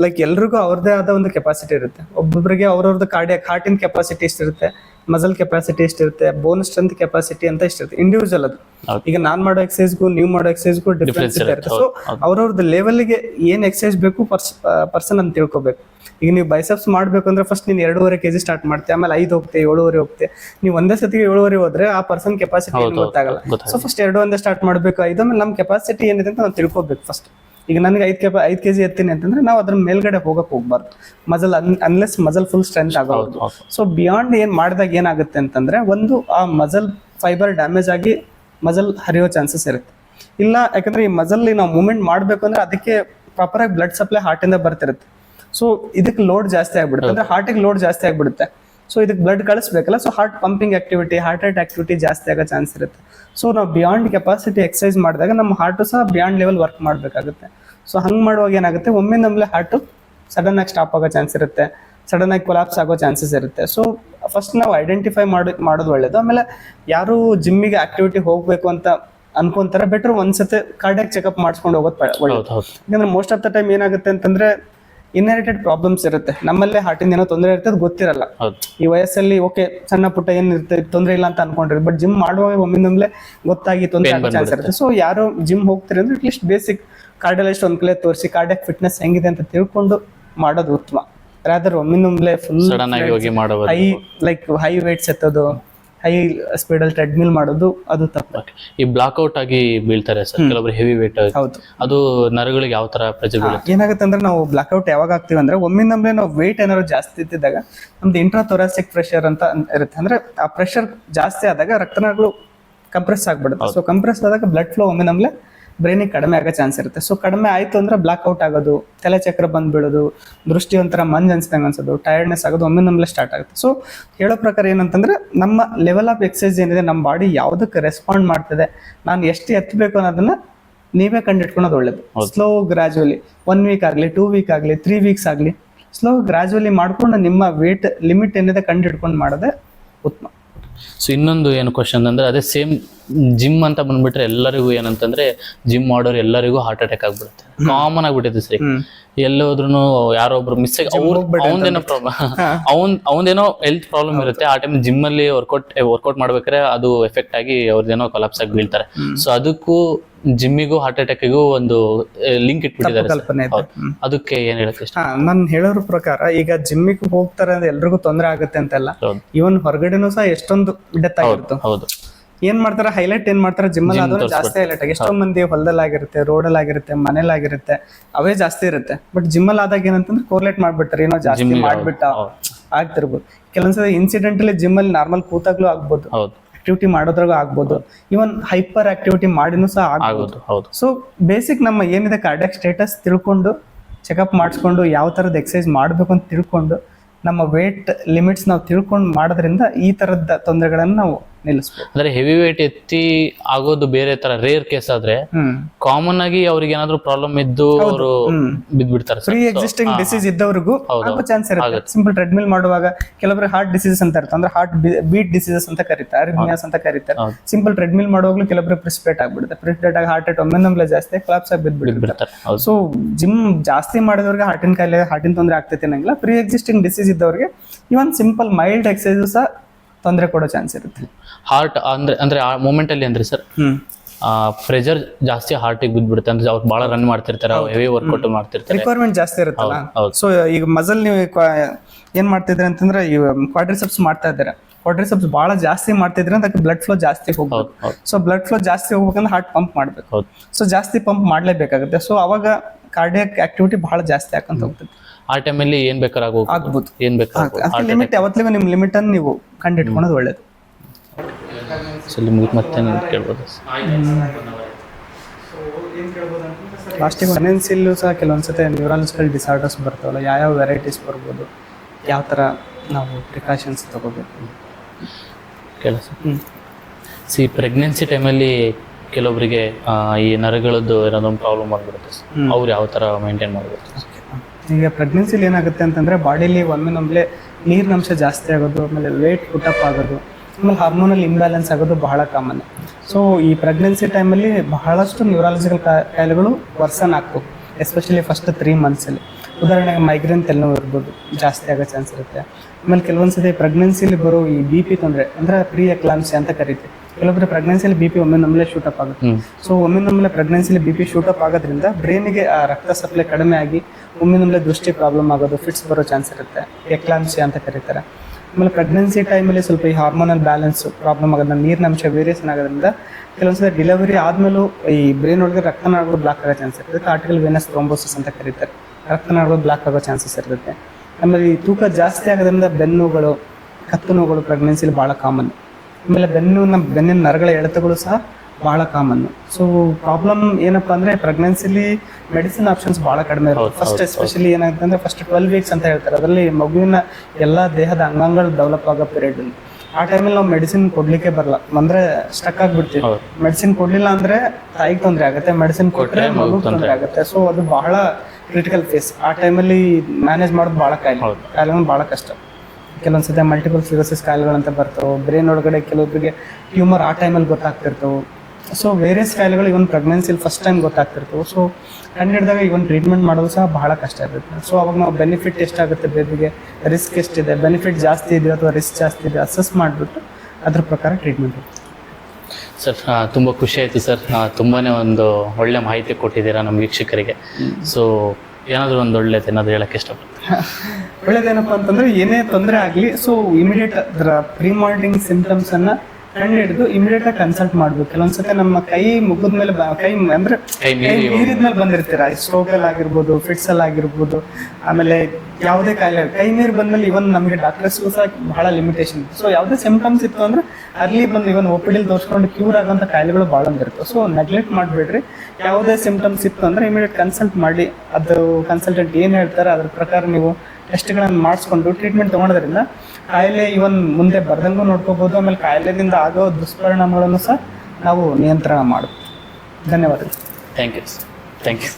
ಲೈಕ್ ಎಲ್ರಿಗೂ ಅವ್ರದೇ ಆದ ಒಂದು ಕೆಪಾಸಿಟಿ ಇರುತ್ತೆ. ಒಬ್ಬೊಬ್ಬರಿಗೆ ಅವ್ರವ್ರದ್ದು ಕಾರ್ಡಿಯಾಕ್ ಹಾರ್ಟಿನ ಕೆಪಾಸಿಟಿ ಇಷ್ಟಿರುತ್ತೆ ಮಸಲ್ ಕೆಪಾಸಿಟಿ ಎಷ್ಟಿರುತ್ತೆ ಬೋನ್ ಸ್ಟ್ರೆಂತ್ ಕೆಪಾಸಿಟಿ ಅಂತ ಇಷ್ಟಿರುತ್ತೆ ಇಂಡಿವಿಜುವಲ್ ಅದು. ಈಗ ನಾನ್ ಮಾಡೋ ಎಕ್ಸೈಸ್ಗೂ ನೀವು ಮಾಡೋ ಎಕ್ಸೈಸ್ಗೂ ಡಿಫ್ರೆನ್ಸ್ ಇರುತ್ತೆ. ಸೊ ಅವ್ರವ್ರದ್ದು ಲೆವೆಲ್ಗೆ ಏನ್ ಎಕ್ಸೈಸ್ ಬೇಕು ಪರ್ಸ್ ಪರ್ಸನ್ ಅಂತ ತಿಳ್ಕೊಬೇಕು. ಈಗ ನೀವು ಬೈಸಪ್ಸ್ ಮಾಡ್ಬೇಕು ಅಂದ್ರೆ ಫಸ್ಟ್ ನೀನ್ ಎರಡೂವರೆ ಕೆಜಿ ಸ್ಟಾರ್ಟ್ ಮಾಡ್ತೀವಿ ಆಮೇಲೆ ಐದು ಹೋಗ್ತೆ ಏಳುವರೆ ಹೋಗ್ತೆ ನೀವು ಒಂದೇ ಸತಿಗೆ ಏಳುವರೆ ಹೋದ್ರೆ ಆ ಪರ್ಸನ್ ಕೆಪಾಸಿಟಿ ಗೊತ್ತಾಗಲ್ಲ. ಸೊ ಫಸ್ಟ್ ಎರಡು ಒಂದೇ ಸ್ಟಾರ್ಟ್ ಮಾಡಬೇಕು ಐದು ಆಮೇಲೆ ನಮ್ಮ ಕೆಪಾಸಿಟಿ ಏನಿದೆ ಅಂತ ನಾವು ತಿಳ್ಕೊಬೇಕು ಫಸ್ಟ್ ಈಗ ನನಗೆ ಐದು ಕೆಪ ಐದು ಕೆಜಿ ಎತ್ತೀನಿ ಅಂತಂದ್ರೆ ನಾವು ಅದ್ರ ಮೇಲ್ಗಡೆ ಹೋಗಕ್ ಹೋಗ್ಬಾರ್ದು. Muscle unless muscle full strength ಆಗೋದು. ಸೊ ಬಿಯಾಂಡ್ ಏನ್ ಮಾಡಿದಾಗ ಏನಾಗುತ್ತೆ ಅಂತಂದ್ರೆ ಒಂದು ಆ ಮಜಲ್ ಫೈಬರ್ ಡ್ಯಾಮೇಜ್ ಆಗಿ ಮಜಲ್ ಹರಿಯೋ ಚಾನ್ಸಸ್ ಇರುತ್ತೆ. ಇಲ್ಲ ಯಾಕಂದ್ರೆ ಈ ಮಜಲ್ ನಾವು ಮೂವ್ಮೆಂಟ್ ಮಾಡಬೇಕು ಅಂದ್ರೆ ಅದಕ್ಕೆ ಪ್ರಾಪರ್ ಆಗಿ ಬ್ಲಡ್ ಸಪ್ಲೈ ಹಾರ್ಟ್ ಇಂದ ಬರ್ತಿರುತ್ತೆ. ಸೊ ಇದಕ್ಕೆ ಲೋಡ್ ಜಾಸ್ತಿ ಆಗ್ಬಿಡುತ್ತೆ. ಅಂದ್ರೆ ಹಾರ್ಟಿಗೆ ಲೋಡ್ ಜಾಸ್ತಿ ಆಗ್ಬಿಡುತ್ತೆ. ಸೊ ಇದಕ್ಕೆ blood ಕಳಿಸ್ಬೇಕಲ್ಲ. So heart pumping activity heart rate activity ಜಾಸ್ತಿ ಆಗೋ ಚಾನ್ಸ್ ಇರುತ್ತೆ. ಸೊ ನಾವು ಬಿಯಾಂಡ್ ಕೆಪಾಸಿಟಿ ಎಕ್ಸಸೈಸ್ ಮಾಡಿದಾಗ ನಮ್ಮ ಹಾರ್ಟು ಸಹ ಬಿಯಾಂಡ್ ಲೆವೆಲ್ ವರ್ಕ್ ಮಾಡಬೇಕಾಗುತ್ತೆ. ಸೊ ಹಂಗೆ ಮಾಡುವಾಗ ಏನಾಗುತ್ತೆ? ಒಮ್ಮೆ ನಮ್ಮಲ್ಲಿ ಹಾರ್ಟು ಸಡನ್ ಆಗಿ ಸ್ಟಾಪ್ ಆಗೋ ಚಾನ್ಸ್ ಇರುತ್ತೆ. ಸಡನ್ ಆಗಿ ಕೊಲಾಪ್ಸ್ ಆಗೋ ಚಾನ್ಸಸ್ ಇರುತ್ತೆ. ಸೊ ಫಸ್ಟ್ ನಾವು ಐಡೆಂಟಿಫೈ ಮಾಡಿ ಮಾಡೋದು ಒಳ್ಳೇದು. ಆಮೇಲೆ ಯಾರು ಜಿಮ್ಮಿಗೆ ಆಕ್ಟಿವಿಟಿ ಹೋಗಬೇಕು ಅಂತ ಅನ್ಕೊಂತಾರೆ ಬೆಟರ್ ಒಂದ್ಸತಿ ಕಾರ್ಡಿಯಾಕ್ ಚೆಕಪ್ ಮಾಡಿಸ್ಕೊಂಡು ಹೋಗೋದು ಹೌದು ಯಾಕಂದ್ರೆ ಮೋಸ್ಟ್ ಆಫ್ ದ ಟೈಮ್ ಏನಾಗುತ್ತೆ ಅಂತಂದ್ರೆ ಇನ್ಹೆರಿಟೆಡ್ ಪ್ರಾಬ್ಲಮ್ಸ್ ಇರುತ್ತೆ. ನಮ್ಮಲ್ಲೇ ಹಾರ್ಟಿಂದ ಏನೋ ತೊಂದರೆ ಇರುತ್ತೆ ಅದು ಗೊತ್ತಿರಲ್ಲ. ಈ ವಯಸ್ಸಲ್ಲಿ ಓಕೆ ಸಣ್ಣ ಪುಟ್ಟ ಏನ್ ಇರುತ್ತೆ ತೊಂದರೆ ಇಲ್ಲ ಅಂತ ಅನ್ಕೊಂಡಿರಿ. ಬಟ್ ಜಿಮ್ ಮಾಡುವಾಗ ಒಮ್ಮಿಂದೊಮ್ಲೆ ಗೊತ್ತಾಗಿ ತೊಂದರೆ ಆಗೋ ಚಾನ್ಸ್ ಇರುತ್ತೆ. ಸೊ ಯಾರು ಜಿಮ್ ಹೋಗ್ತಾರೆ ಅಂದ್ರೆ ಅಟ್ಲೀಸ್ಟ್ ಬೇಸಿಕ್ ಕಾರ್ಡಿಯಲಿಸ್ಟ್ ಒಂದ್ ಕಡೆ ತೋರಿಸಿ ಕಾರ್ಡಿಯಕ್ ಫಿಟ್ನೆಸ್ ಹೆಂಗಿದೆ ಅಂತ ತಿಳ್ಕೊಂಡು ಮಾಡೋದು ಉತ್ತಮ. Rather ಒಮ್ಮಿಂದೊಮ್ಮೆ full high like high weights ಎತ್ತೋದು high ಸ್ಪೀಡಲ್ಲಿ ಟ್ರೆಡ್ಮಿಲ್ ಮಾಡೋದು ಅದು ತಪ್ಪು. ಈ ಬ್ಲಾಕ್ಔಟ್ ಆಗಿ ಬೀಳ್ತಾರೆ ಸರ್. ಕೆಲವೊಬ್ರು ಹೆವಿ ವೇಟ್ ಹೌದು. ಅದು ನರಗಳಿಗೆ ಯಾವ ತರ ಬೀಳುತ್ತೆ? ಏನಾಗುತ್ತೆ ಅಂದ್ರೆ ನಾವು ಬ್ಲಾಕ್ಔಟ್ ಯಾವಾಗ ಆಗ್ತೀವಿ ಅಂದ್ರೆ ಒಮ್ಮಿಂದೊಮ್ಮೆ ನಾವು ವೇಟ್ ಏನಾದ್ರು ಜಾಸ್ತಿ ಇದ್ದಿದ್ದಾಗ ನಮ್ದು ಇಂಟ್ರಾ ಥೊರಾಸಿಕ್ ಪ್ರೆಷರ್ ಅಂತ ಇರುತ್ತೆ. ಅಂದ್ರೆ ಆ ಪ್ರೆಷರ್ ಜಾಸ್ತಿ ಆದಾಗ ರಕ್ತನಾಳಗಳು ಕಂಪ್ರೆಸ್ ಆಗ್ಬಿಡುತ್ತೆ. ಸೊ ಕಂಪ್ರೆಸ್ ಆದಾಗ ಬ್ಲಡ್ ಫ್ಲೋ ಒಮ್ಮಿಂದೊಮ್ಲೆ ಬ್ರೈನಿಗೆ ಕಡಿಮೆ ಆಗೋ ಚಾನ್ಸ್ ಇರುತ್ತೆ. ಸೊ ಕಡಿಮೆ ಆಯಿತು ಅಂದ್ರೆ ಬ್ಲಾಕ್ಔಟ್ ಆಗೋದು ತಲೆ ಚಕ್ರ ಬಂದ್ಬಿಡೋದು ದೃಷ್ಟಿ ಒಂಥರ ಮಂಜ್ ಅನ್ಸ್ದಂಗೆ ಅನ್ಸೋದು ಟೈರ್ಡ್ನೆಸ್ ಆಗೋದು ಒಮ್ಮೆ ನಮ್ಮಲ್ಲೇ ಸ್ಟಾರ್ಟ್ ಆಗುತ್ತೆ. ಸೊ ಹೇಳೋ ಪ್ರಕಾರ ಏನಂತಂದ್ರೆ ನಮ್ಮ ಲೆವೆಲ್ ಆಫ್ ಎಕ್ಸಸೈಸ್ ಏನಿದೆ ನಮ್ಮ ಬಾಡಿ ಯಾವುದಕ್ಕೆ ರೆಸ್ಪಾಂಡ್ ಮಾಡ್ತದೆ ನಾನು ಎಷ್ಟು ಎತ್ತಬೇಕು ಅನ್ನೋದನ್ನ ನೀವೇ ಕಂಡಿಟ್ಕೊಳೋದು ಒಳ್ಳೇದು. ಸ್ಲೋ ಗ್ರಾಜುವಲಿ ಒನ್ ವೀಕ್ ಆಗಲಿ ಟೂ ವೀಕ್ ಆಗಲಿ ತ್ರೀ ವೀಕ್ಸ್ ಆಗಲಿ ಸ್ಲೋ ಗ್ರಾಜುವಲಿ ಮಾಡ್ಕೊಂಡು ನಿಮ್ಮ ವೇಟ್ ಲಿಮಿಟ್ ಏನಿದೆ ಕಂಡು ಹಿಡ್ಕೊಂಡು ಮಾಡೋದೇ ಉತ್ತಮ. ಸೊ ಇನ್ನೊಂದು ಏನು ಕ್ವಶನ್ ಅಂದರೆ ಅದೇ ಸೇಮ್ ಜಿಮ್ ಅಂತ ಬಂದ್ಬಿಟ್ರೆ ಎಲ್ಲರಿಗೂ ಏನಂತಂದ್ರೆ ಜಿಮ್ ಮಾಡೋರು ಎಲ್ಲರಿಗೂ ಹಾರ್ಟ್ ಅಟ್ಯಾಕ್ ಆಗ್ಬಿಡುತ್ತೆ. ಕಾಮನ್ ಆಗ್ಬಿಟ್ಟಿದೆ ಸರಿ. ಎಲ್ಲೋದ್ರು ಯಾರೋ ಒಬ್ರು ಮಿಸ್ ಆಗಿ ಪ್ರಾಬ್ಲಮ್ ಅವನ್ ಅವಂದೇನೋ ಹೆಲ್ತ್ ಪ್ರಾಬ್ಲಮ್ ಇರುತ್ತೆ. ಆ ಟೈಮ್ ಜಿಮ್ ಅಲ್ಲಿ ವರ್ಕೌಟ್ ವರ್ಕೌಟ್ ಮಾಡ್ಬೇಕಾದ್ರೆ ಅದು ಎಫೆಕ್ಟ್ ಆಗಿ ಅವ್ರದ್ದೇನೋ ಕೊಲಾಪ್ಸ್ ಆಗಿ ಬೀಳ್ತಾರೆ. ಸೊ ಅದಕ್ಕೂ ಜಿಮ್ಮಿಗೂ ಹಾರ್ಟ್ ಅಟ್ಯಾಕಿಗೂ ಒಂದು ಲಿಂಕ್ ಇಟ್ಬಿಟ್ಟಿದ್ದಾರೆ ಅದಕ್ಕೆ ಏನ್ ಹೇಳಕ್ಕೆ ನಾನು ಹೇಳೋರ ಪ್ರಕಾರ ಈಗ ಜಿಮ್ಮಿಗೆ ಹೋಗ್ತಾರೆ ಅಂದ್ರೆ ಎಲ್ರಿಗೂ ತೊಂದರೆ ಆಗುತ್ತೆ ಅಂತೆಲ್ಲ. ಇವನ್ ಹೊರಗಡೆನೂ ಸಹ ಎಷ್ಟೊಂದು ಡೆತ್ ಆಗಿರುತ್ತೆ ಹೌದು. ಏನ್ ಮಾಡ್ತಾರೆ? ಹೈಲೈಟ್ ಏನ್ ಮಾಡ್ತಾರೆ? ಜಿಮ್ ಅಲ್ಲಿ ಅದನ್ನ ಜಾಸ್ತಿ ಹೈಲೈಟ್ ಆಗಿ ಎಷ್ಟೋ ಮಂದಿ ಹೊಲದಲ್ಲಾಗಿರುತ್ತೆ ರೋಡಲ್ಲಿ ಆಗಿರುತ್ತೆ ಮನೇಲಾಗಿರುತ್ತೆ ಅವೇ ಜಾಸ್ತಿ ಇರುತ್ತೆ. ಬಟ್ ಜಿಮ್ ಅಲ್ಲಿ ಆದಾಗ ಏನಂತಂದ್ರೆ ಕೋರ್ಲೇಟ್ ಮಾಡ್ಬಿಡ್ತಾರೆ ಏನೋ ಜಾಸ್ತಿ ಮಾಡ್ಬಿಟ್ಟ ಆಗ್ತಿರ್ಬೋದು. ಕೆಲವೊಂದ್ಸಲ ಇನ್ಸಿಡೆಂಟಲಿ ಜಿಮ್ ಅಲ್ಲಿ ನಾರ್ಮಲ್ ಕೂತಾಗ್ಲೂ ಆಗ್ಬೋದು. ಆಕ್ಟಿವಿಟಿ ಮಾಡೋದ್ರಾಗ ಆಗ್ಬೋದು. ಇವನ್ ಹೈಪರ್ ಆಕ್ಟಿವಿಟಿ ಮಾಡಿನೂ ಸಹ ಆಗ್ಬೋದು. ಸೊ ಬೇಸಿಕ್ ನಮ್ಮ ಏನಿದೆ ಕಾರ್ಡಿಯಾಕ್ ಸ್ಟೇಟಸ್ ತಿಳ್ಕೊಂಡು ಚೆಕಪ್ ಮಾಡಿಸ್ಕೊಂಡು ಯಾವ ತರದ ಎಕ್ಸಸೈಸ್ ಮಾಡಬೇಕು ಅಂತ ತಿಳ್ಕೊಂಡು ನಮ್ಮ ವೇಟ್ ಲಿಮಿಟ್ಸ್ ನಾವು ತಿಳ್ಕೊಂಡು ಮಾಡೋದ್ರಿಂದ ಈ ತರದ ತೊಂದರೆಗಳನ್ನು ನಾವು ನಿಲ್ಲಿಸ್ಬೋದು. ಅಂದ್ರೆ ಹೆವಿ ವೇಟ್ ಎತ್ತಿ ಆಗೋದು ಬೇರೆ ತರ ರೇರ್ ಕೇಸ್ ಆದ್ರೆ ಕಾಮನ್ ಆಗಿ ಅವ್ರಿಗೆ ಏನಾದ್ರು ಪ್ರಾಬ್ಲಮ್ ಇದ್ದು ಅವರು ಬಿದ್ಬಿಡ್ತಾರೆ ಪ್ರೀ ಎಕ್ಸಿಸ್ಟಿಂಗ್ ಡಿಸೀಸ್ ಇದ್ದವರಿಗೂ ಆಗೋ ಚಾನ್ಸ್ ಇರುತ್ತೆ. ಸಿಂಪಲ್ ಟ್ರೆಡ್ಮಿಲ್ ಮಾಡುವಾಗ ಕೆಲವರು ಹಾರ್ಟ್ ಡಿಸೀಸ್ ಅಂತ ಇರುತ್ತೆ. ಅಂದ್ರೆ ಹಾರ್ಟ್ ಬೀಟ್ ಡಿಸೀಸಸ್ ಅಂತ ಕರೀತಾರೆ ಅರಿಮಿಯಾಸ್ ಅಂತ ಕರೀತಾರೆ. ಸಿಂಪಲ್ ಟ್ರೆಡ್ಮಿಲ್ ಮಾಡುವಾಗಲೂ ಕೆಲವರು ಪ್ರಿಸ್ಪೇಟ್ ಆಗ್ಬಿಡುತ್ತೆ. ಪ್ರಿಸ್ಪೇಟ್ ಆಗಿ ಹಾರ್ಟ್ ರೇಟ್ ಒಮ್ಮೆ ಜಾಸ್ತಿ ಕ್ಲಾಪ್ಸ್ ಆಗಿ ಬಿದ್ಬಿಡುತ್ತೆ. ಬಿಡ್ತಾರೆ ಹೌದು. ಸೊ ಜಿಮ್ ಜಾಸ್ತಿ ಮಾಡಿದವ್ರಿಗೆ ಹಾರ್ಟಿನ ಕಾಯಿಲೆ ಹಾರ್ಟಿನ ತೊಂದರೆ ಆಗ್ತೈತೆ ಅನ್ನಂಗಿಲ್ಲ. ಪ್ರೀ ಎಕ್ಸಿಸ್ಟಿಂಗ್ ಡಿಸೀಸ್ ಇದ್ದವ್ರಿಗೆ ಇವನ್ ಸಿಂಪಲ್ ಮೈಲ್ಡ್ ಎಕ್ಸಸೈಸ್ ಸಹ ತೊಂದರೆ ಕೊಡೋ ಚಾನ್ಸ್ ಇರುತ್ತೆ. ಹಾರ್ಟ್ ಅಂದ್ರೆ ಅಂದ್ರೆ ಆ ಮೂಮೆಂಟ್ ಅಲ್ಲಿ ಅಂದ್ರೆ ಸರ್ ಪ್ರೆಷರ್ ಜಾಸ್ತಿ ಹಾರ್ಟಿಗೆ ಬಿದ್ದ್ಬಿಡುತ್ತೆ ಅಂದ್ರೆ ಅವ್ರು ಬಹಳ ರನ್ ಮಾಡ್ತಿರ್ತಾರೆ ಹೆವಿ ವರ್ಕೌಟ್ ಮಾಡ್ತಿರ್ತಾರೆ. ರಿಕ್ವೈರ್ಮೆಂಟ್ ಜಾಸ್ತಿ ಇರುತ್ತಲ್ಲ. ಸೊ ಈಗ ಮಜಲ್ ನೀವು ಏನ್ ಮಾಡ್ತಿದ್ರೆ ಅಂತಂದ್ರೆ ಈ ಕ್ವಾಡ್ರಿಸೆಪ್ಸ್ ಮಾಡ್ತಾ ಇದ್ದಾರೆ. ಕ್ವಾಡ್ರಿಸೆಪ್ಸ್ ಬಹಳ ಜಾಸ್ತಿ ಮಾಡ್ತಿದ್ರೆ ಅದಕ್ಕೆ ಬ್ಲಡ್ ಫ್ಲೋ ಜಾಸ್ತಿ ಹೋಗ್ಬೇಕು. ಸೊ ಬ್ಲಡ್ ಫ್ಲೋ ಜಾಸ್ತಿ ಹೋಗ್ಬೇಕಂದ್ರೆ ಹಾರ್ಟ್ ಪಂಪ್ ಮಾಡ್ಬೇಕು. ಸೊ ಜಾಸ್ತಿ ಪಂಪ್ ಮಾಡ್ಲೇಬೇಕಾಗುತ್ತೆ. ಸೊ ಅವಾಗ ಕಾರ್ಡಿಯಾಕ್ ಆಕ್ಟಿವಿಟಿ ಬಹಳ ಜಾಸ್ತಿ ಆಕಂತ ಹೋಗ್ತದೆ. ಆ ಟೈಮಲ್ಲಿ ಏನ್ ಬೇಕಾದ್ರೆ. ಆಗ್ಬೋದು. ಏನ್ ಬೇಕಾದ್ರೆ ಅದಕ್ಕೆ ಲಿಮಿಟ್ ಯಾವತ್ತಿಗೂ ನಿಮ್ ಲಿಮಿಟ್ ಅನ್ನು ನೀವು ಕಂಡಿಟ್ಕೊಳೋದು ಒಳ್ಳೇದು. ಸೊ ನಿಮ್ಗೆ ಮತ್ತೆ ಕೇಳ್ಬೋದು? ಲಾಸ್ಟಿಗೆ ಫೈನಾನ್ಸಿಯಲ್ಲೂ ಸಹ ಕೆಲವೊಂದ್ಸತಿ ನ್ಯೂರಾಲಜಿಕಲ್ ಡಿಸಾರ್ಡರ್ಸ್ ಬರ್ತಾವಲ್ಲ ಯಾವ್ಯಾವ ವೆರೈಟೀಸ್ ಬರ್ಬೋದು ಯಾವ ಥರ ನಾವು ಪ್ರಿಕಾಷನ್ಸ್ ತಗೋಬೇಕು? ಕೆಲಸ. ಸಿ ಪ್ರೆಗ್ನೆನ್ಸಿ ಟೈಮಲ್ಲಿ ಕೆಲವೊಬ್ಬರಿಗೆ ಈ ನರಗಳದ್ದು ಏನಾದೊಂದು ಪ್ರಾಬ್ಲಮ್ ಆಗ್ಬಿಡುತ್ತೆ ಅವ್ರು ಯಾವ ಥರ ಮೇಂಟೈನ್ ಮಾಡಬೇಕು ಈಗ ಪ್ರೆಗ್ನೆನ್ಸಿಲಿ ಏನಾಗುತ್ತೆ ಅಂತಂದರೆ ಬಾಡಿಲಿ ಒಮ್ಮೆ ನಮ್ಮಲ್ಲೇ ನೀರಿನಂಶ ಜಾಸ್ತಿ ಆಗೋದು ಆಮೇಲೆ ವೇಟ್ ಪುಟಪ್ ಆಗೋದು ಆಮೇಲೆ ಹಾರ್ಮೋನಲ್ ಇಂಬ್ಯಾಲೆನ್ಸ್ ಆಗೋದು ಬಹಳ ಕಾಮನ್ ಸೊ ಈ ಪ್ರೆಗ್ನೆನ್ಸಿ ಟೈಮಲ್ಲಿ ಬಹಳಷ್ಟು ನ್ಯೂರಾಲಜಿಕಲ್ ಕಾಯಿಲೆಗಳು ವರ್ಸನ್ ಆಗ್ತವೆ ಎಸ್ಪೆಷಲಿ ಫಸ್ಟ್ ತ್ರೀ ಮಂತ್ಸಲ್ಲಿ ಉದಾಹರಣೆಗೆ ಮೈಗ್ರೇನ್ ತಲೆನೋವು ಇರ್ಬೋದು ಜಾಸ್ತಿ ಆಗೋ ಚಾನ್ಸ್ ಇರುತ್ತೆ. ಆಮೇಲೆ ಕೆಲವೊಂದ್ಸತಿ ಪ್ರೆಗ್ನೆನ್ಸಿಲಿ ಬರೋ ಈ ಬಿ ಪಿ ತೊಂದರೆ ಅಂದ್ರೆ ಪ್ರೀ ಎಕ್ಲಾಮ್ಸಿ ಅಂತ ಕರಿತೀವಿ. ಕೆಲವೊಬ್ಬರು ಪ್ರೆಗ್ನೆನ್ಸಿಲಿ ಬಿ ಪಿ ಒಮ್ಮೆ ಶೂಟ್ ಶೂಟಪ್ ಆಗುತ್ತೆ. ಸೊ ಒಮ್ಮೆ ನಮ್ಮಲ್ಲಿ ಪ್ರೆಗ್ನೆನ್ಸಿಲಿ ಬಿ ಪಿ ಶೂಟಪ್ ಆಗೋದ್ರಿಂದ ಬ್ರೈನಿಗೆ ಆ ರಕ್ತ ಸಪ್ಲೈ ಕಡಿಮೆ ಆಗಿ ಒಮ್ಮೆ ನಮ್ಮಲ್ಲೇ ದೃಷ್ಟಿ ಪ್ರಾಬ್ಲಮ್ ಆಗೋದು ಫಿಟ್ಸ್ ಬರೋ ಚಾನ್ಸ್ ಇರುತ್ತೆ. ಎಕ್ಲಾನ್ಸಿ ಅಂತ ಕರೀತಾರೆ. ಆಮೇಲೆ ಪ್ರೆಗ್ನೆನ್ಸಿ ಟೈಮಲ್ಲಿ ಸ್ವಲ್ಪ ಈ ಹಾರ್ಮೋನಲ್ ಬ್ಯಾಲೆನ್ಸ್ ಪ್ರಾಬ್ಲಮ್ ಆಗೋದ್ರಿಂದ, ನೀರಿನ ಅಂಶ ವೇರಿಯೇಷನ್ ಆಗೋದ್ರಿಂದ ಕೆಲವೊಂದ್ಸಲ ಡೆಲಿವರಿ ಆದಮೇಲೂ ಈ ಬ್ರೈನ್ ಒಳಗೆ ರಕ್ತನಾಳಗಳು ಬ್ಲಾಕ್ ಆಗೋ ಚಾನ್ಸ್ ಇರುತ್ತೆ. ಆರ್ಟಿಕಲ್ ವೇನಸ್ ಥ್ರೋಂಬೋಸಿಸ್ ಅಂತ ಕರೀತಾರೆ. ರಕ್ತನಾಳಗಳು ಬ್ಲಾಕ್ ಆಗೋ ಚಾನ್ಸಸ್ ಇರುತ್ತೆ. ಆಮೇಲೆ ಈ ತೂಕ ಜಾಸ್ತಿ ಆಗೋದ್ರಿಂದ ಬೆನ್ನುಗಳು ಕತ್ತು ನೋವುಗಳು ಪ್ರೆಗ್ನೆನ್ಸಿಲಿ ಭಾಳ ಕಾಮನ್ ಆಮೇಲೆ ಬೆನ್ನು ನಮ್ಮ ಬೆನ್ನಿನ ನರಗಳ ಎಳೆತಗಳು ಸಹ ಭಾಳ ಕಾಮನ್ ಸೊ ಪ್ರಾಬ್ಲಮ್ ಏನಪ್ಪ ಅಂದ್ರೆ ಪ್ರೆಗ್ನೆನ್ಸಿಲಿ ಮೆಡಿಸಿನ್ ಆಪ್ಷನ್ಸ್ ಬಹಳ ಕಡಿಮೆ ಇರುತ್ತೆ. ಫಸ್ಟ್ ಎಸ್ಪೆಷಲಿ ಏನಾಗುತ್ತೆ ಅಂದ್ರೆ ಫಸ್ಟ್ ಟ್ವೆಲ್ ವೀಕ್ಸ್ ಅಂತ ಹೇಳ್ತಾರೆ. ಅದರಲ್ಲಿ ಮಗುವಿನ ಎಲ್ಲ ದೇಹದ ಅಂಗಾಂಗಗಳು ಡೆವಲಪ್ ಆಗೋ ಪೀರಿಯಡ್ ಆ ಟೈಮಲ್ಲಿ ನಾವು ಮೆಡಿಸಿನ್ ಕೊಡ್ಲಿಕ್ಕೆ ಬರಲ್ಲ. ಅಂದ್ರೆ ಸ್ಟಕ್ ಆಗ್ಬಿಡ್ತೀವಿ. ಮೆಡಿಸಿನ್ ಕೊಡ್ಲಿಲ್ಲ ಅಂದ್ರೆ ತಾಯಿಗೆ ತೊಂದರೆ ಆಗುತ್ತೆ. ಮೆಡಿಸಿನ್ ಕೊಟ್ಟರೆ ಮಗು ತೊಂದರೆ ಆಗುತ್ತೆ. ಸೊ ಅದು ಬಹಳ ಕ್ರಿಟಿಕಲ್ ಫೇಸ್ ಆ ಟೈಮಲ್ಲಿ ಮ್ಯಾನೇಜ್ ಮಾಡೋದು ಬಹಳ ಕಾಯಿಲೆ ಕಾಯಿಲೆ ಬಹಳ ಕಷ್ಟ. ಕೆಲವೊಂದ್ಸತಿ ಮಲ್ಟಿಪಲ್ ಸಿರೋಸಿಸ್ ಕಾಯಿಲೆಗಳಂತ ಬರ್ತವೆ. ಬ್ರೈನ್ ಒಳಗಡೆ ಕೆಲವೊಬ್ಬರಿಗೆ ಟ್ಯೂಮರ್ ಆ ಟೈಮಲ್ಲಿ ಗೊತ್ತಾಗ್ತಿರ್ತವೆ. ಸೊ ವೇರಿಯಸ್ ಕಾಯಿಲೆಗಳು ಇವನ್ ಪ್ರೆಗ್ನೆನ್ಸಿಲಿ ಫಸ್ಟ್ ಟೈಮ್ ಗೊತ್ತಾಗ್ತಿರ್ತವೆ ಸೊ ಕಂಡಿಡಿದಾಗ ಇವನ್ ಟ್ರೀಟ್ಮೆಂಟ್ ಮಾಡೋದು ಸಹ ಬಹಳ ಕಷ್ಟ ಇರುತ್ತೆ. ಸೊ ಅವಾಗ ನಾವು ಬೆನಿಫಿಟ್ ಎಷ್ಟಾಗುತ್ತೆ ಬೇಬಿಗೆ ರಿಸ್ಕ್ ಎಷ್ಟಿದೆ ಬೆನಿಫಿಟ್ ಜಾಸ್ತಿ ಇದೆಯೋ ಅಥವಾ ರಿಸ್ಕ್ ಜಾಸ್ತಿ ಇದೆ ಅಸೆಸ್ ಮಾಡಿಬಿಟ್ಟು ಅದ್ರ ಪ್ರಕಾರ ಟ್ರೀಟ್ಮೆಂಟ್ ಸರ್ ತುಂಬ ಖುಷಿ ಆಯಿತು ಸರ್ ತುಂಬಾ ಒಂದು ಒಳ್ಳೆ ಮಾಹಿತಿ ಕೊಟ್ಟಿದ್ದೀರಾ ನಮ್ಮ ವೀಕ್ಷಕರಿಗೆ. ಸೊ ಏನಾದರೂ ಒಂದು ಒಳ್ಳೇದು ಏನಾದರೂ ಹೇಳಕ್ಕೆ ಇಷ್ಟಪಡ್ತೀನಿ. <laughs> ಒಳ್ಳೇದೇನಪ್ಪ ಅಂತಂದ್ರೆ ಏನೇ ತೊಂದರೆ ಆಗಲಿ ಸೊ ಇಮಿಡಿಯೇಟ್ ಅದರ ಪ್ರಿಮಾರ್ಡಿಂಗ್ ಸಿಂಪ್ಟಮ್ಸ್ ಕಂಡು ಹಿಡಿದು ಇಮಿಡಿಯೇಟ್ ಆಗಿ ಕನ್ಸಲ್ಟ್ ಮಾಡ್ಬೇಕು. ಕೆಲವೊಂದ್ಸತಿ ನಮ್ಮ ಕೈ ಮುಗಿದ ಮೇಲೆ ಕೈ ಅಂದ್ರೆ ಕೈ ಕೈ ಮೀರಿ ಮೇಲೆ ಬಂದಿರ್ತೀರ? ಸ್ಟ್ರೋಕ್ ಅಲ್ಲಿ ಆಗಿರ್ಬೋದು ಫಿಟ್ಸ್ ಅಲ್ಲಿ ಆಗಿರ್ಬೋದು ಆಮೇಲೆ ಯಾವುದೇ ಕಾಯಿಲೆ ಕೈ ನೀರು ಬಂದ್ಮೇಲೆ ಇವನ್ ನಮಗೆ ಡಾಕ್ಟರ್ಸ್ಗೂ ಸಹ ಬಹಳ ಲಿಮಿಟೇಷನ್ ಸೊ ಯಾವುದೇ ಸಿಂಪ್ಟಮ್ಸ್ ಇತ್ತು ಅಂದ್ರೆ ಅಲ್ಲಿ ಬಂದು ಇವನ್ ಒ ಪಿ ಡಿಲ್ ತೋರಿಸ್ಕೊಂಡು ಕ್ಯೂರ್ ಆಗೋಂಥ ಕಾಯಿಲೆಗಳು ಭಾಳ ಇರುತ್ತೆ. ಸೊ ನೆಗ್ಲೆಕ್ಟ್ ಮಾಡಬೇಡ್ರಿ. ಯಾವುದೇ ಸಿಂಪ್ಟಮ್ಸ್ ಇತ್ತು ಅಂದ್ರೆ ಇಮಿಡಿಯೇಟ್ ಕನ್ಸಲ್ಟ್ ಮಾಡಿ. ಅದು ಕನ್ಸಲ್ಟೆಂಟ್ ಏನು ಹೇಳ್ತಾರೆ, ಅದ್ರ ಪ್ರಕಾರ ನೀವು ಟೆಸ್ಟ್ಗಳನ್ನು ಮಾಡಿಸ್ಕೊಂಡು ಟ್ರೀಟ್ಮೆಂಟ್ ತೊಗೊಳೋದ್ರಿಂದ ಕಾಯಿಲೆ ಇವನ್ ಮುಂದೆ ಬರ್ದಂಗೂ ನೋಡ್ಕೋಬಹುದು ಆಮೇಲೆ ಕಾಯಿಲೆದಿಂದ ಆಗೋ ದುಷ್ಪರಿಣಾಮಗಳನ್ನು ಸಹ ನಾವು ನಿಯಂತ್ರಣ ಮಾಡಬಹುದು ಧನ್ಯವಾದಗಳು. Thank you thank you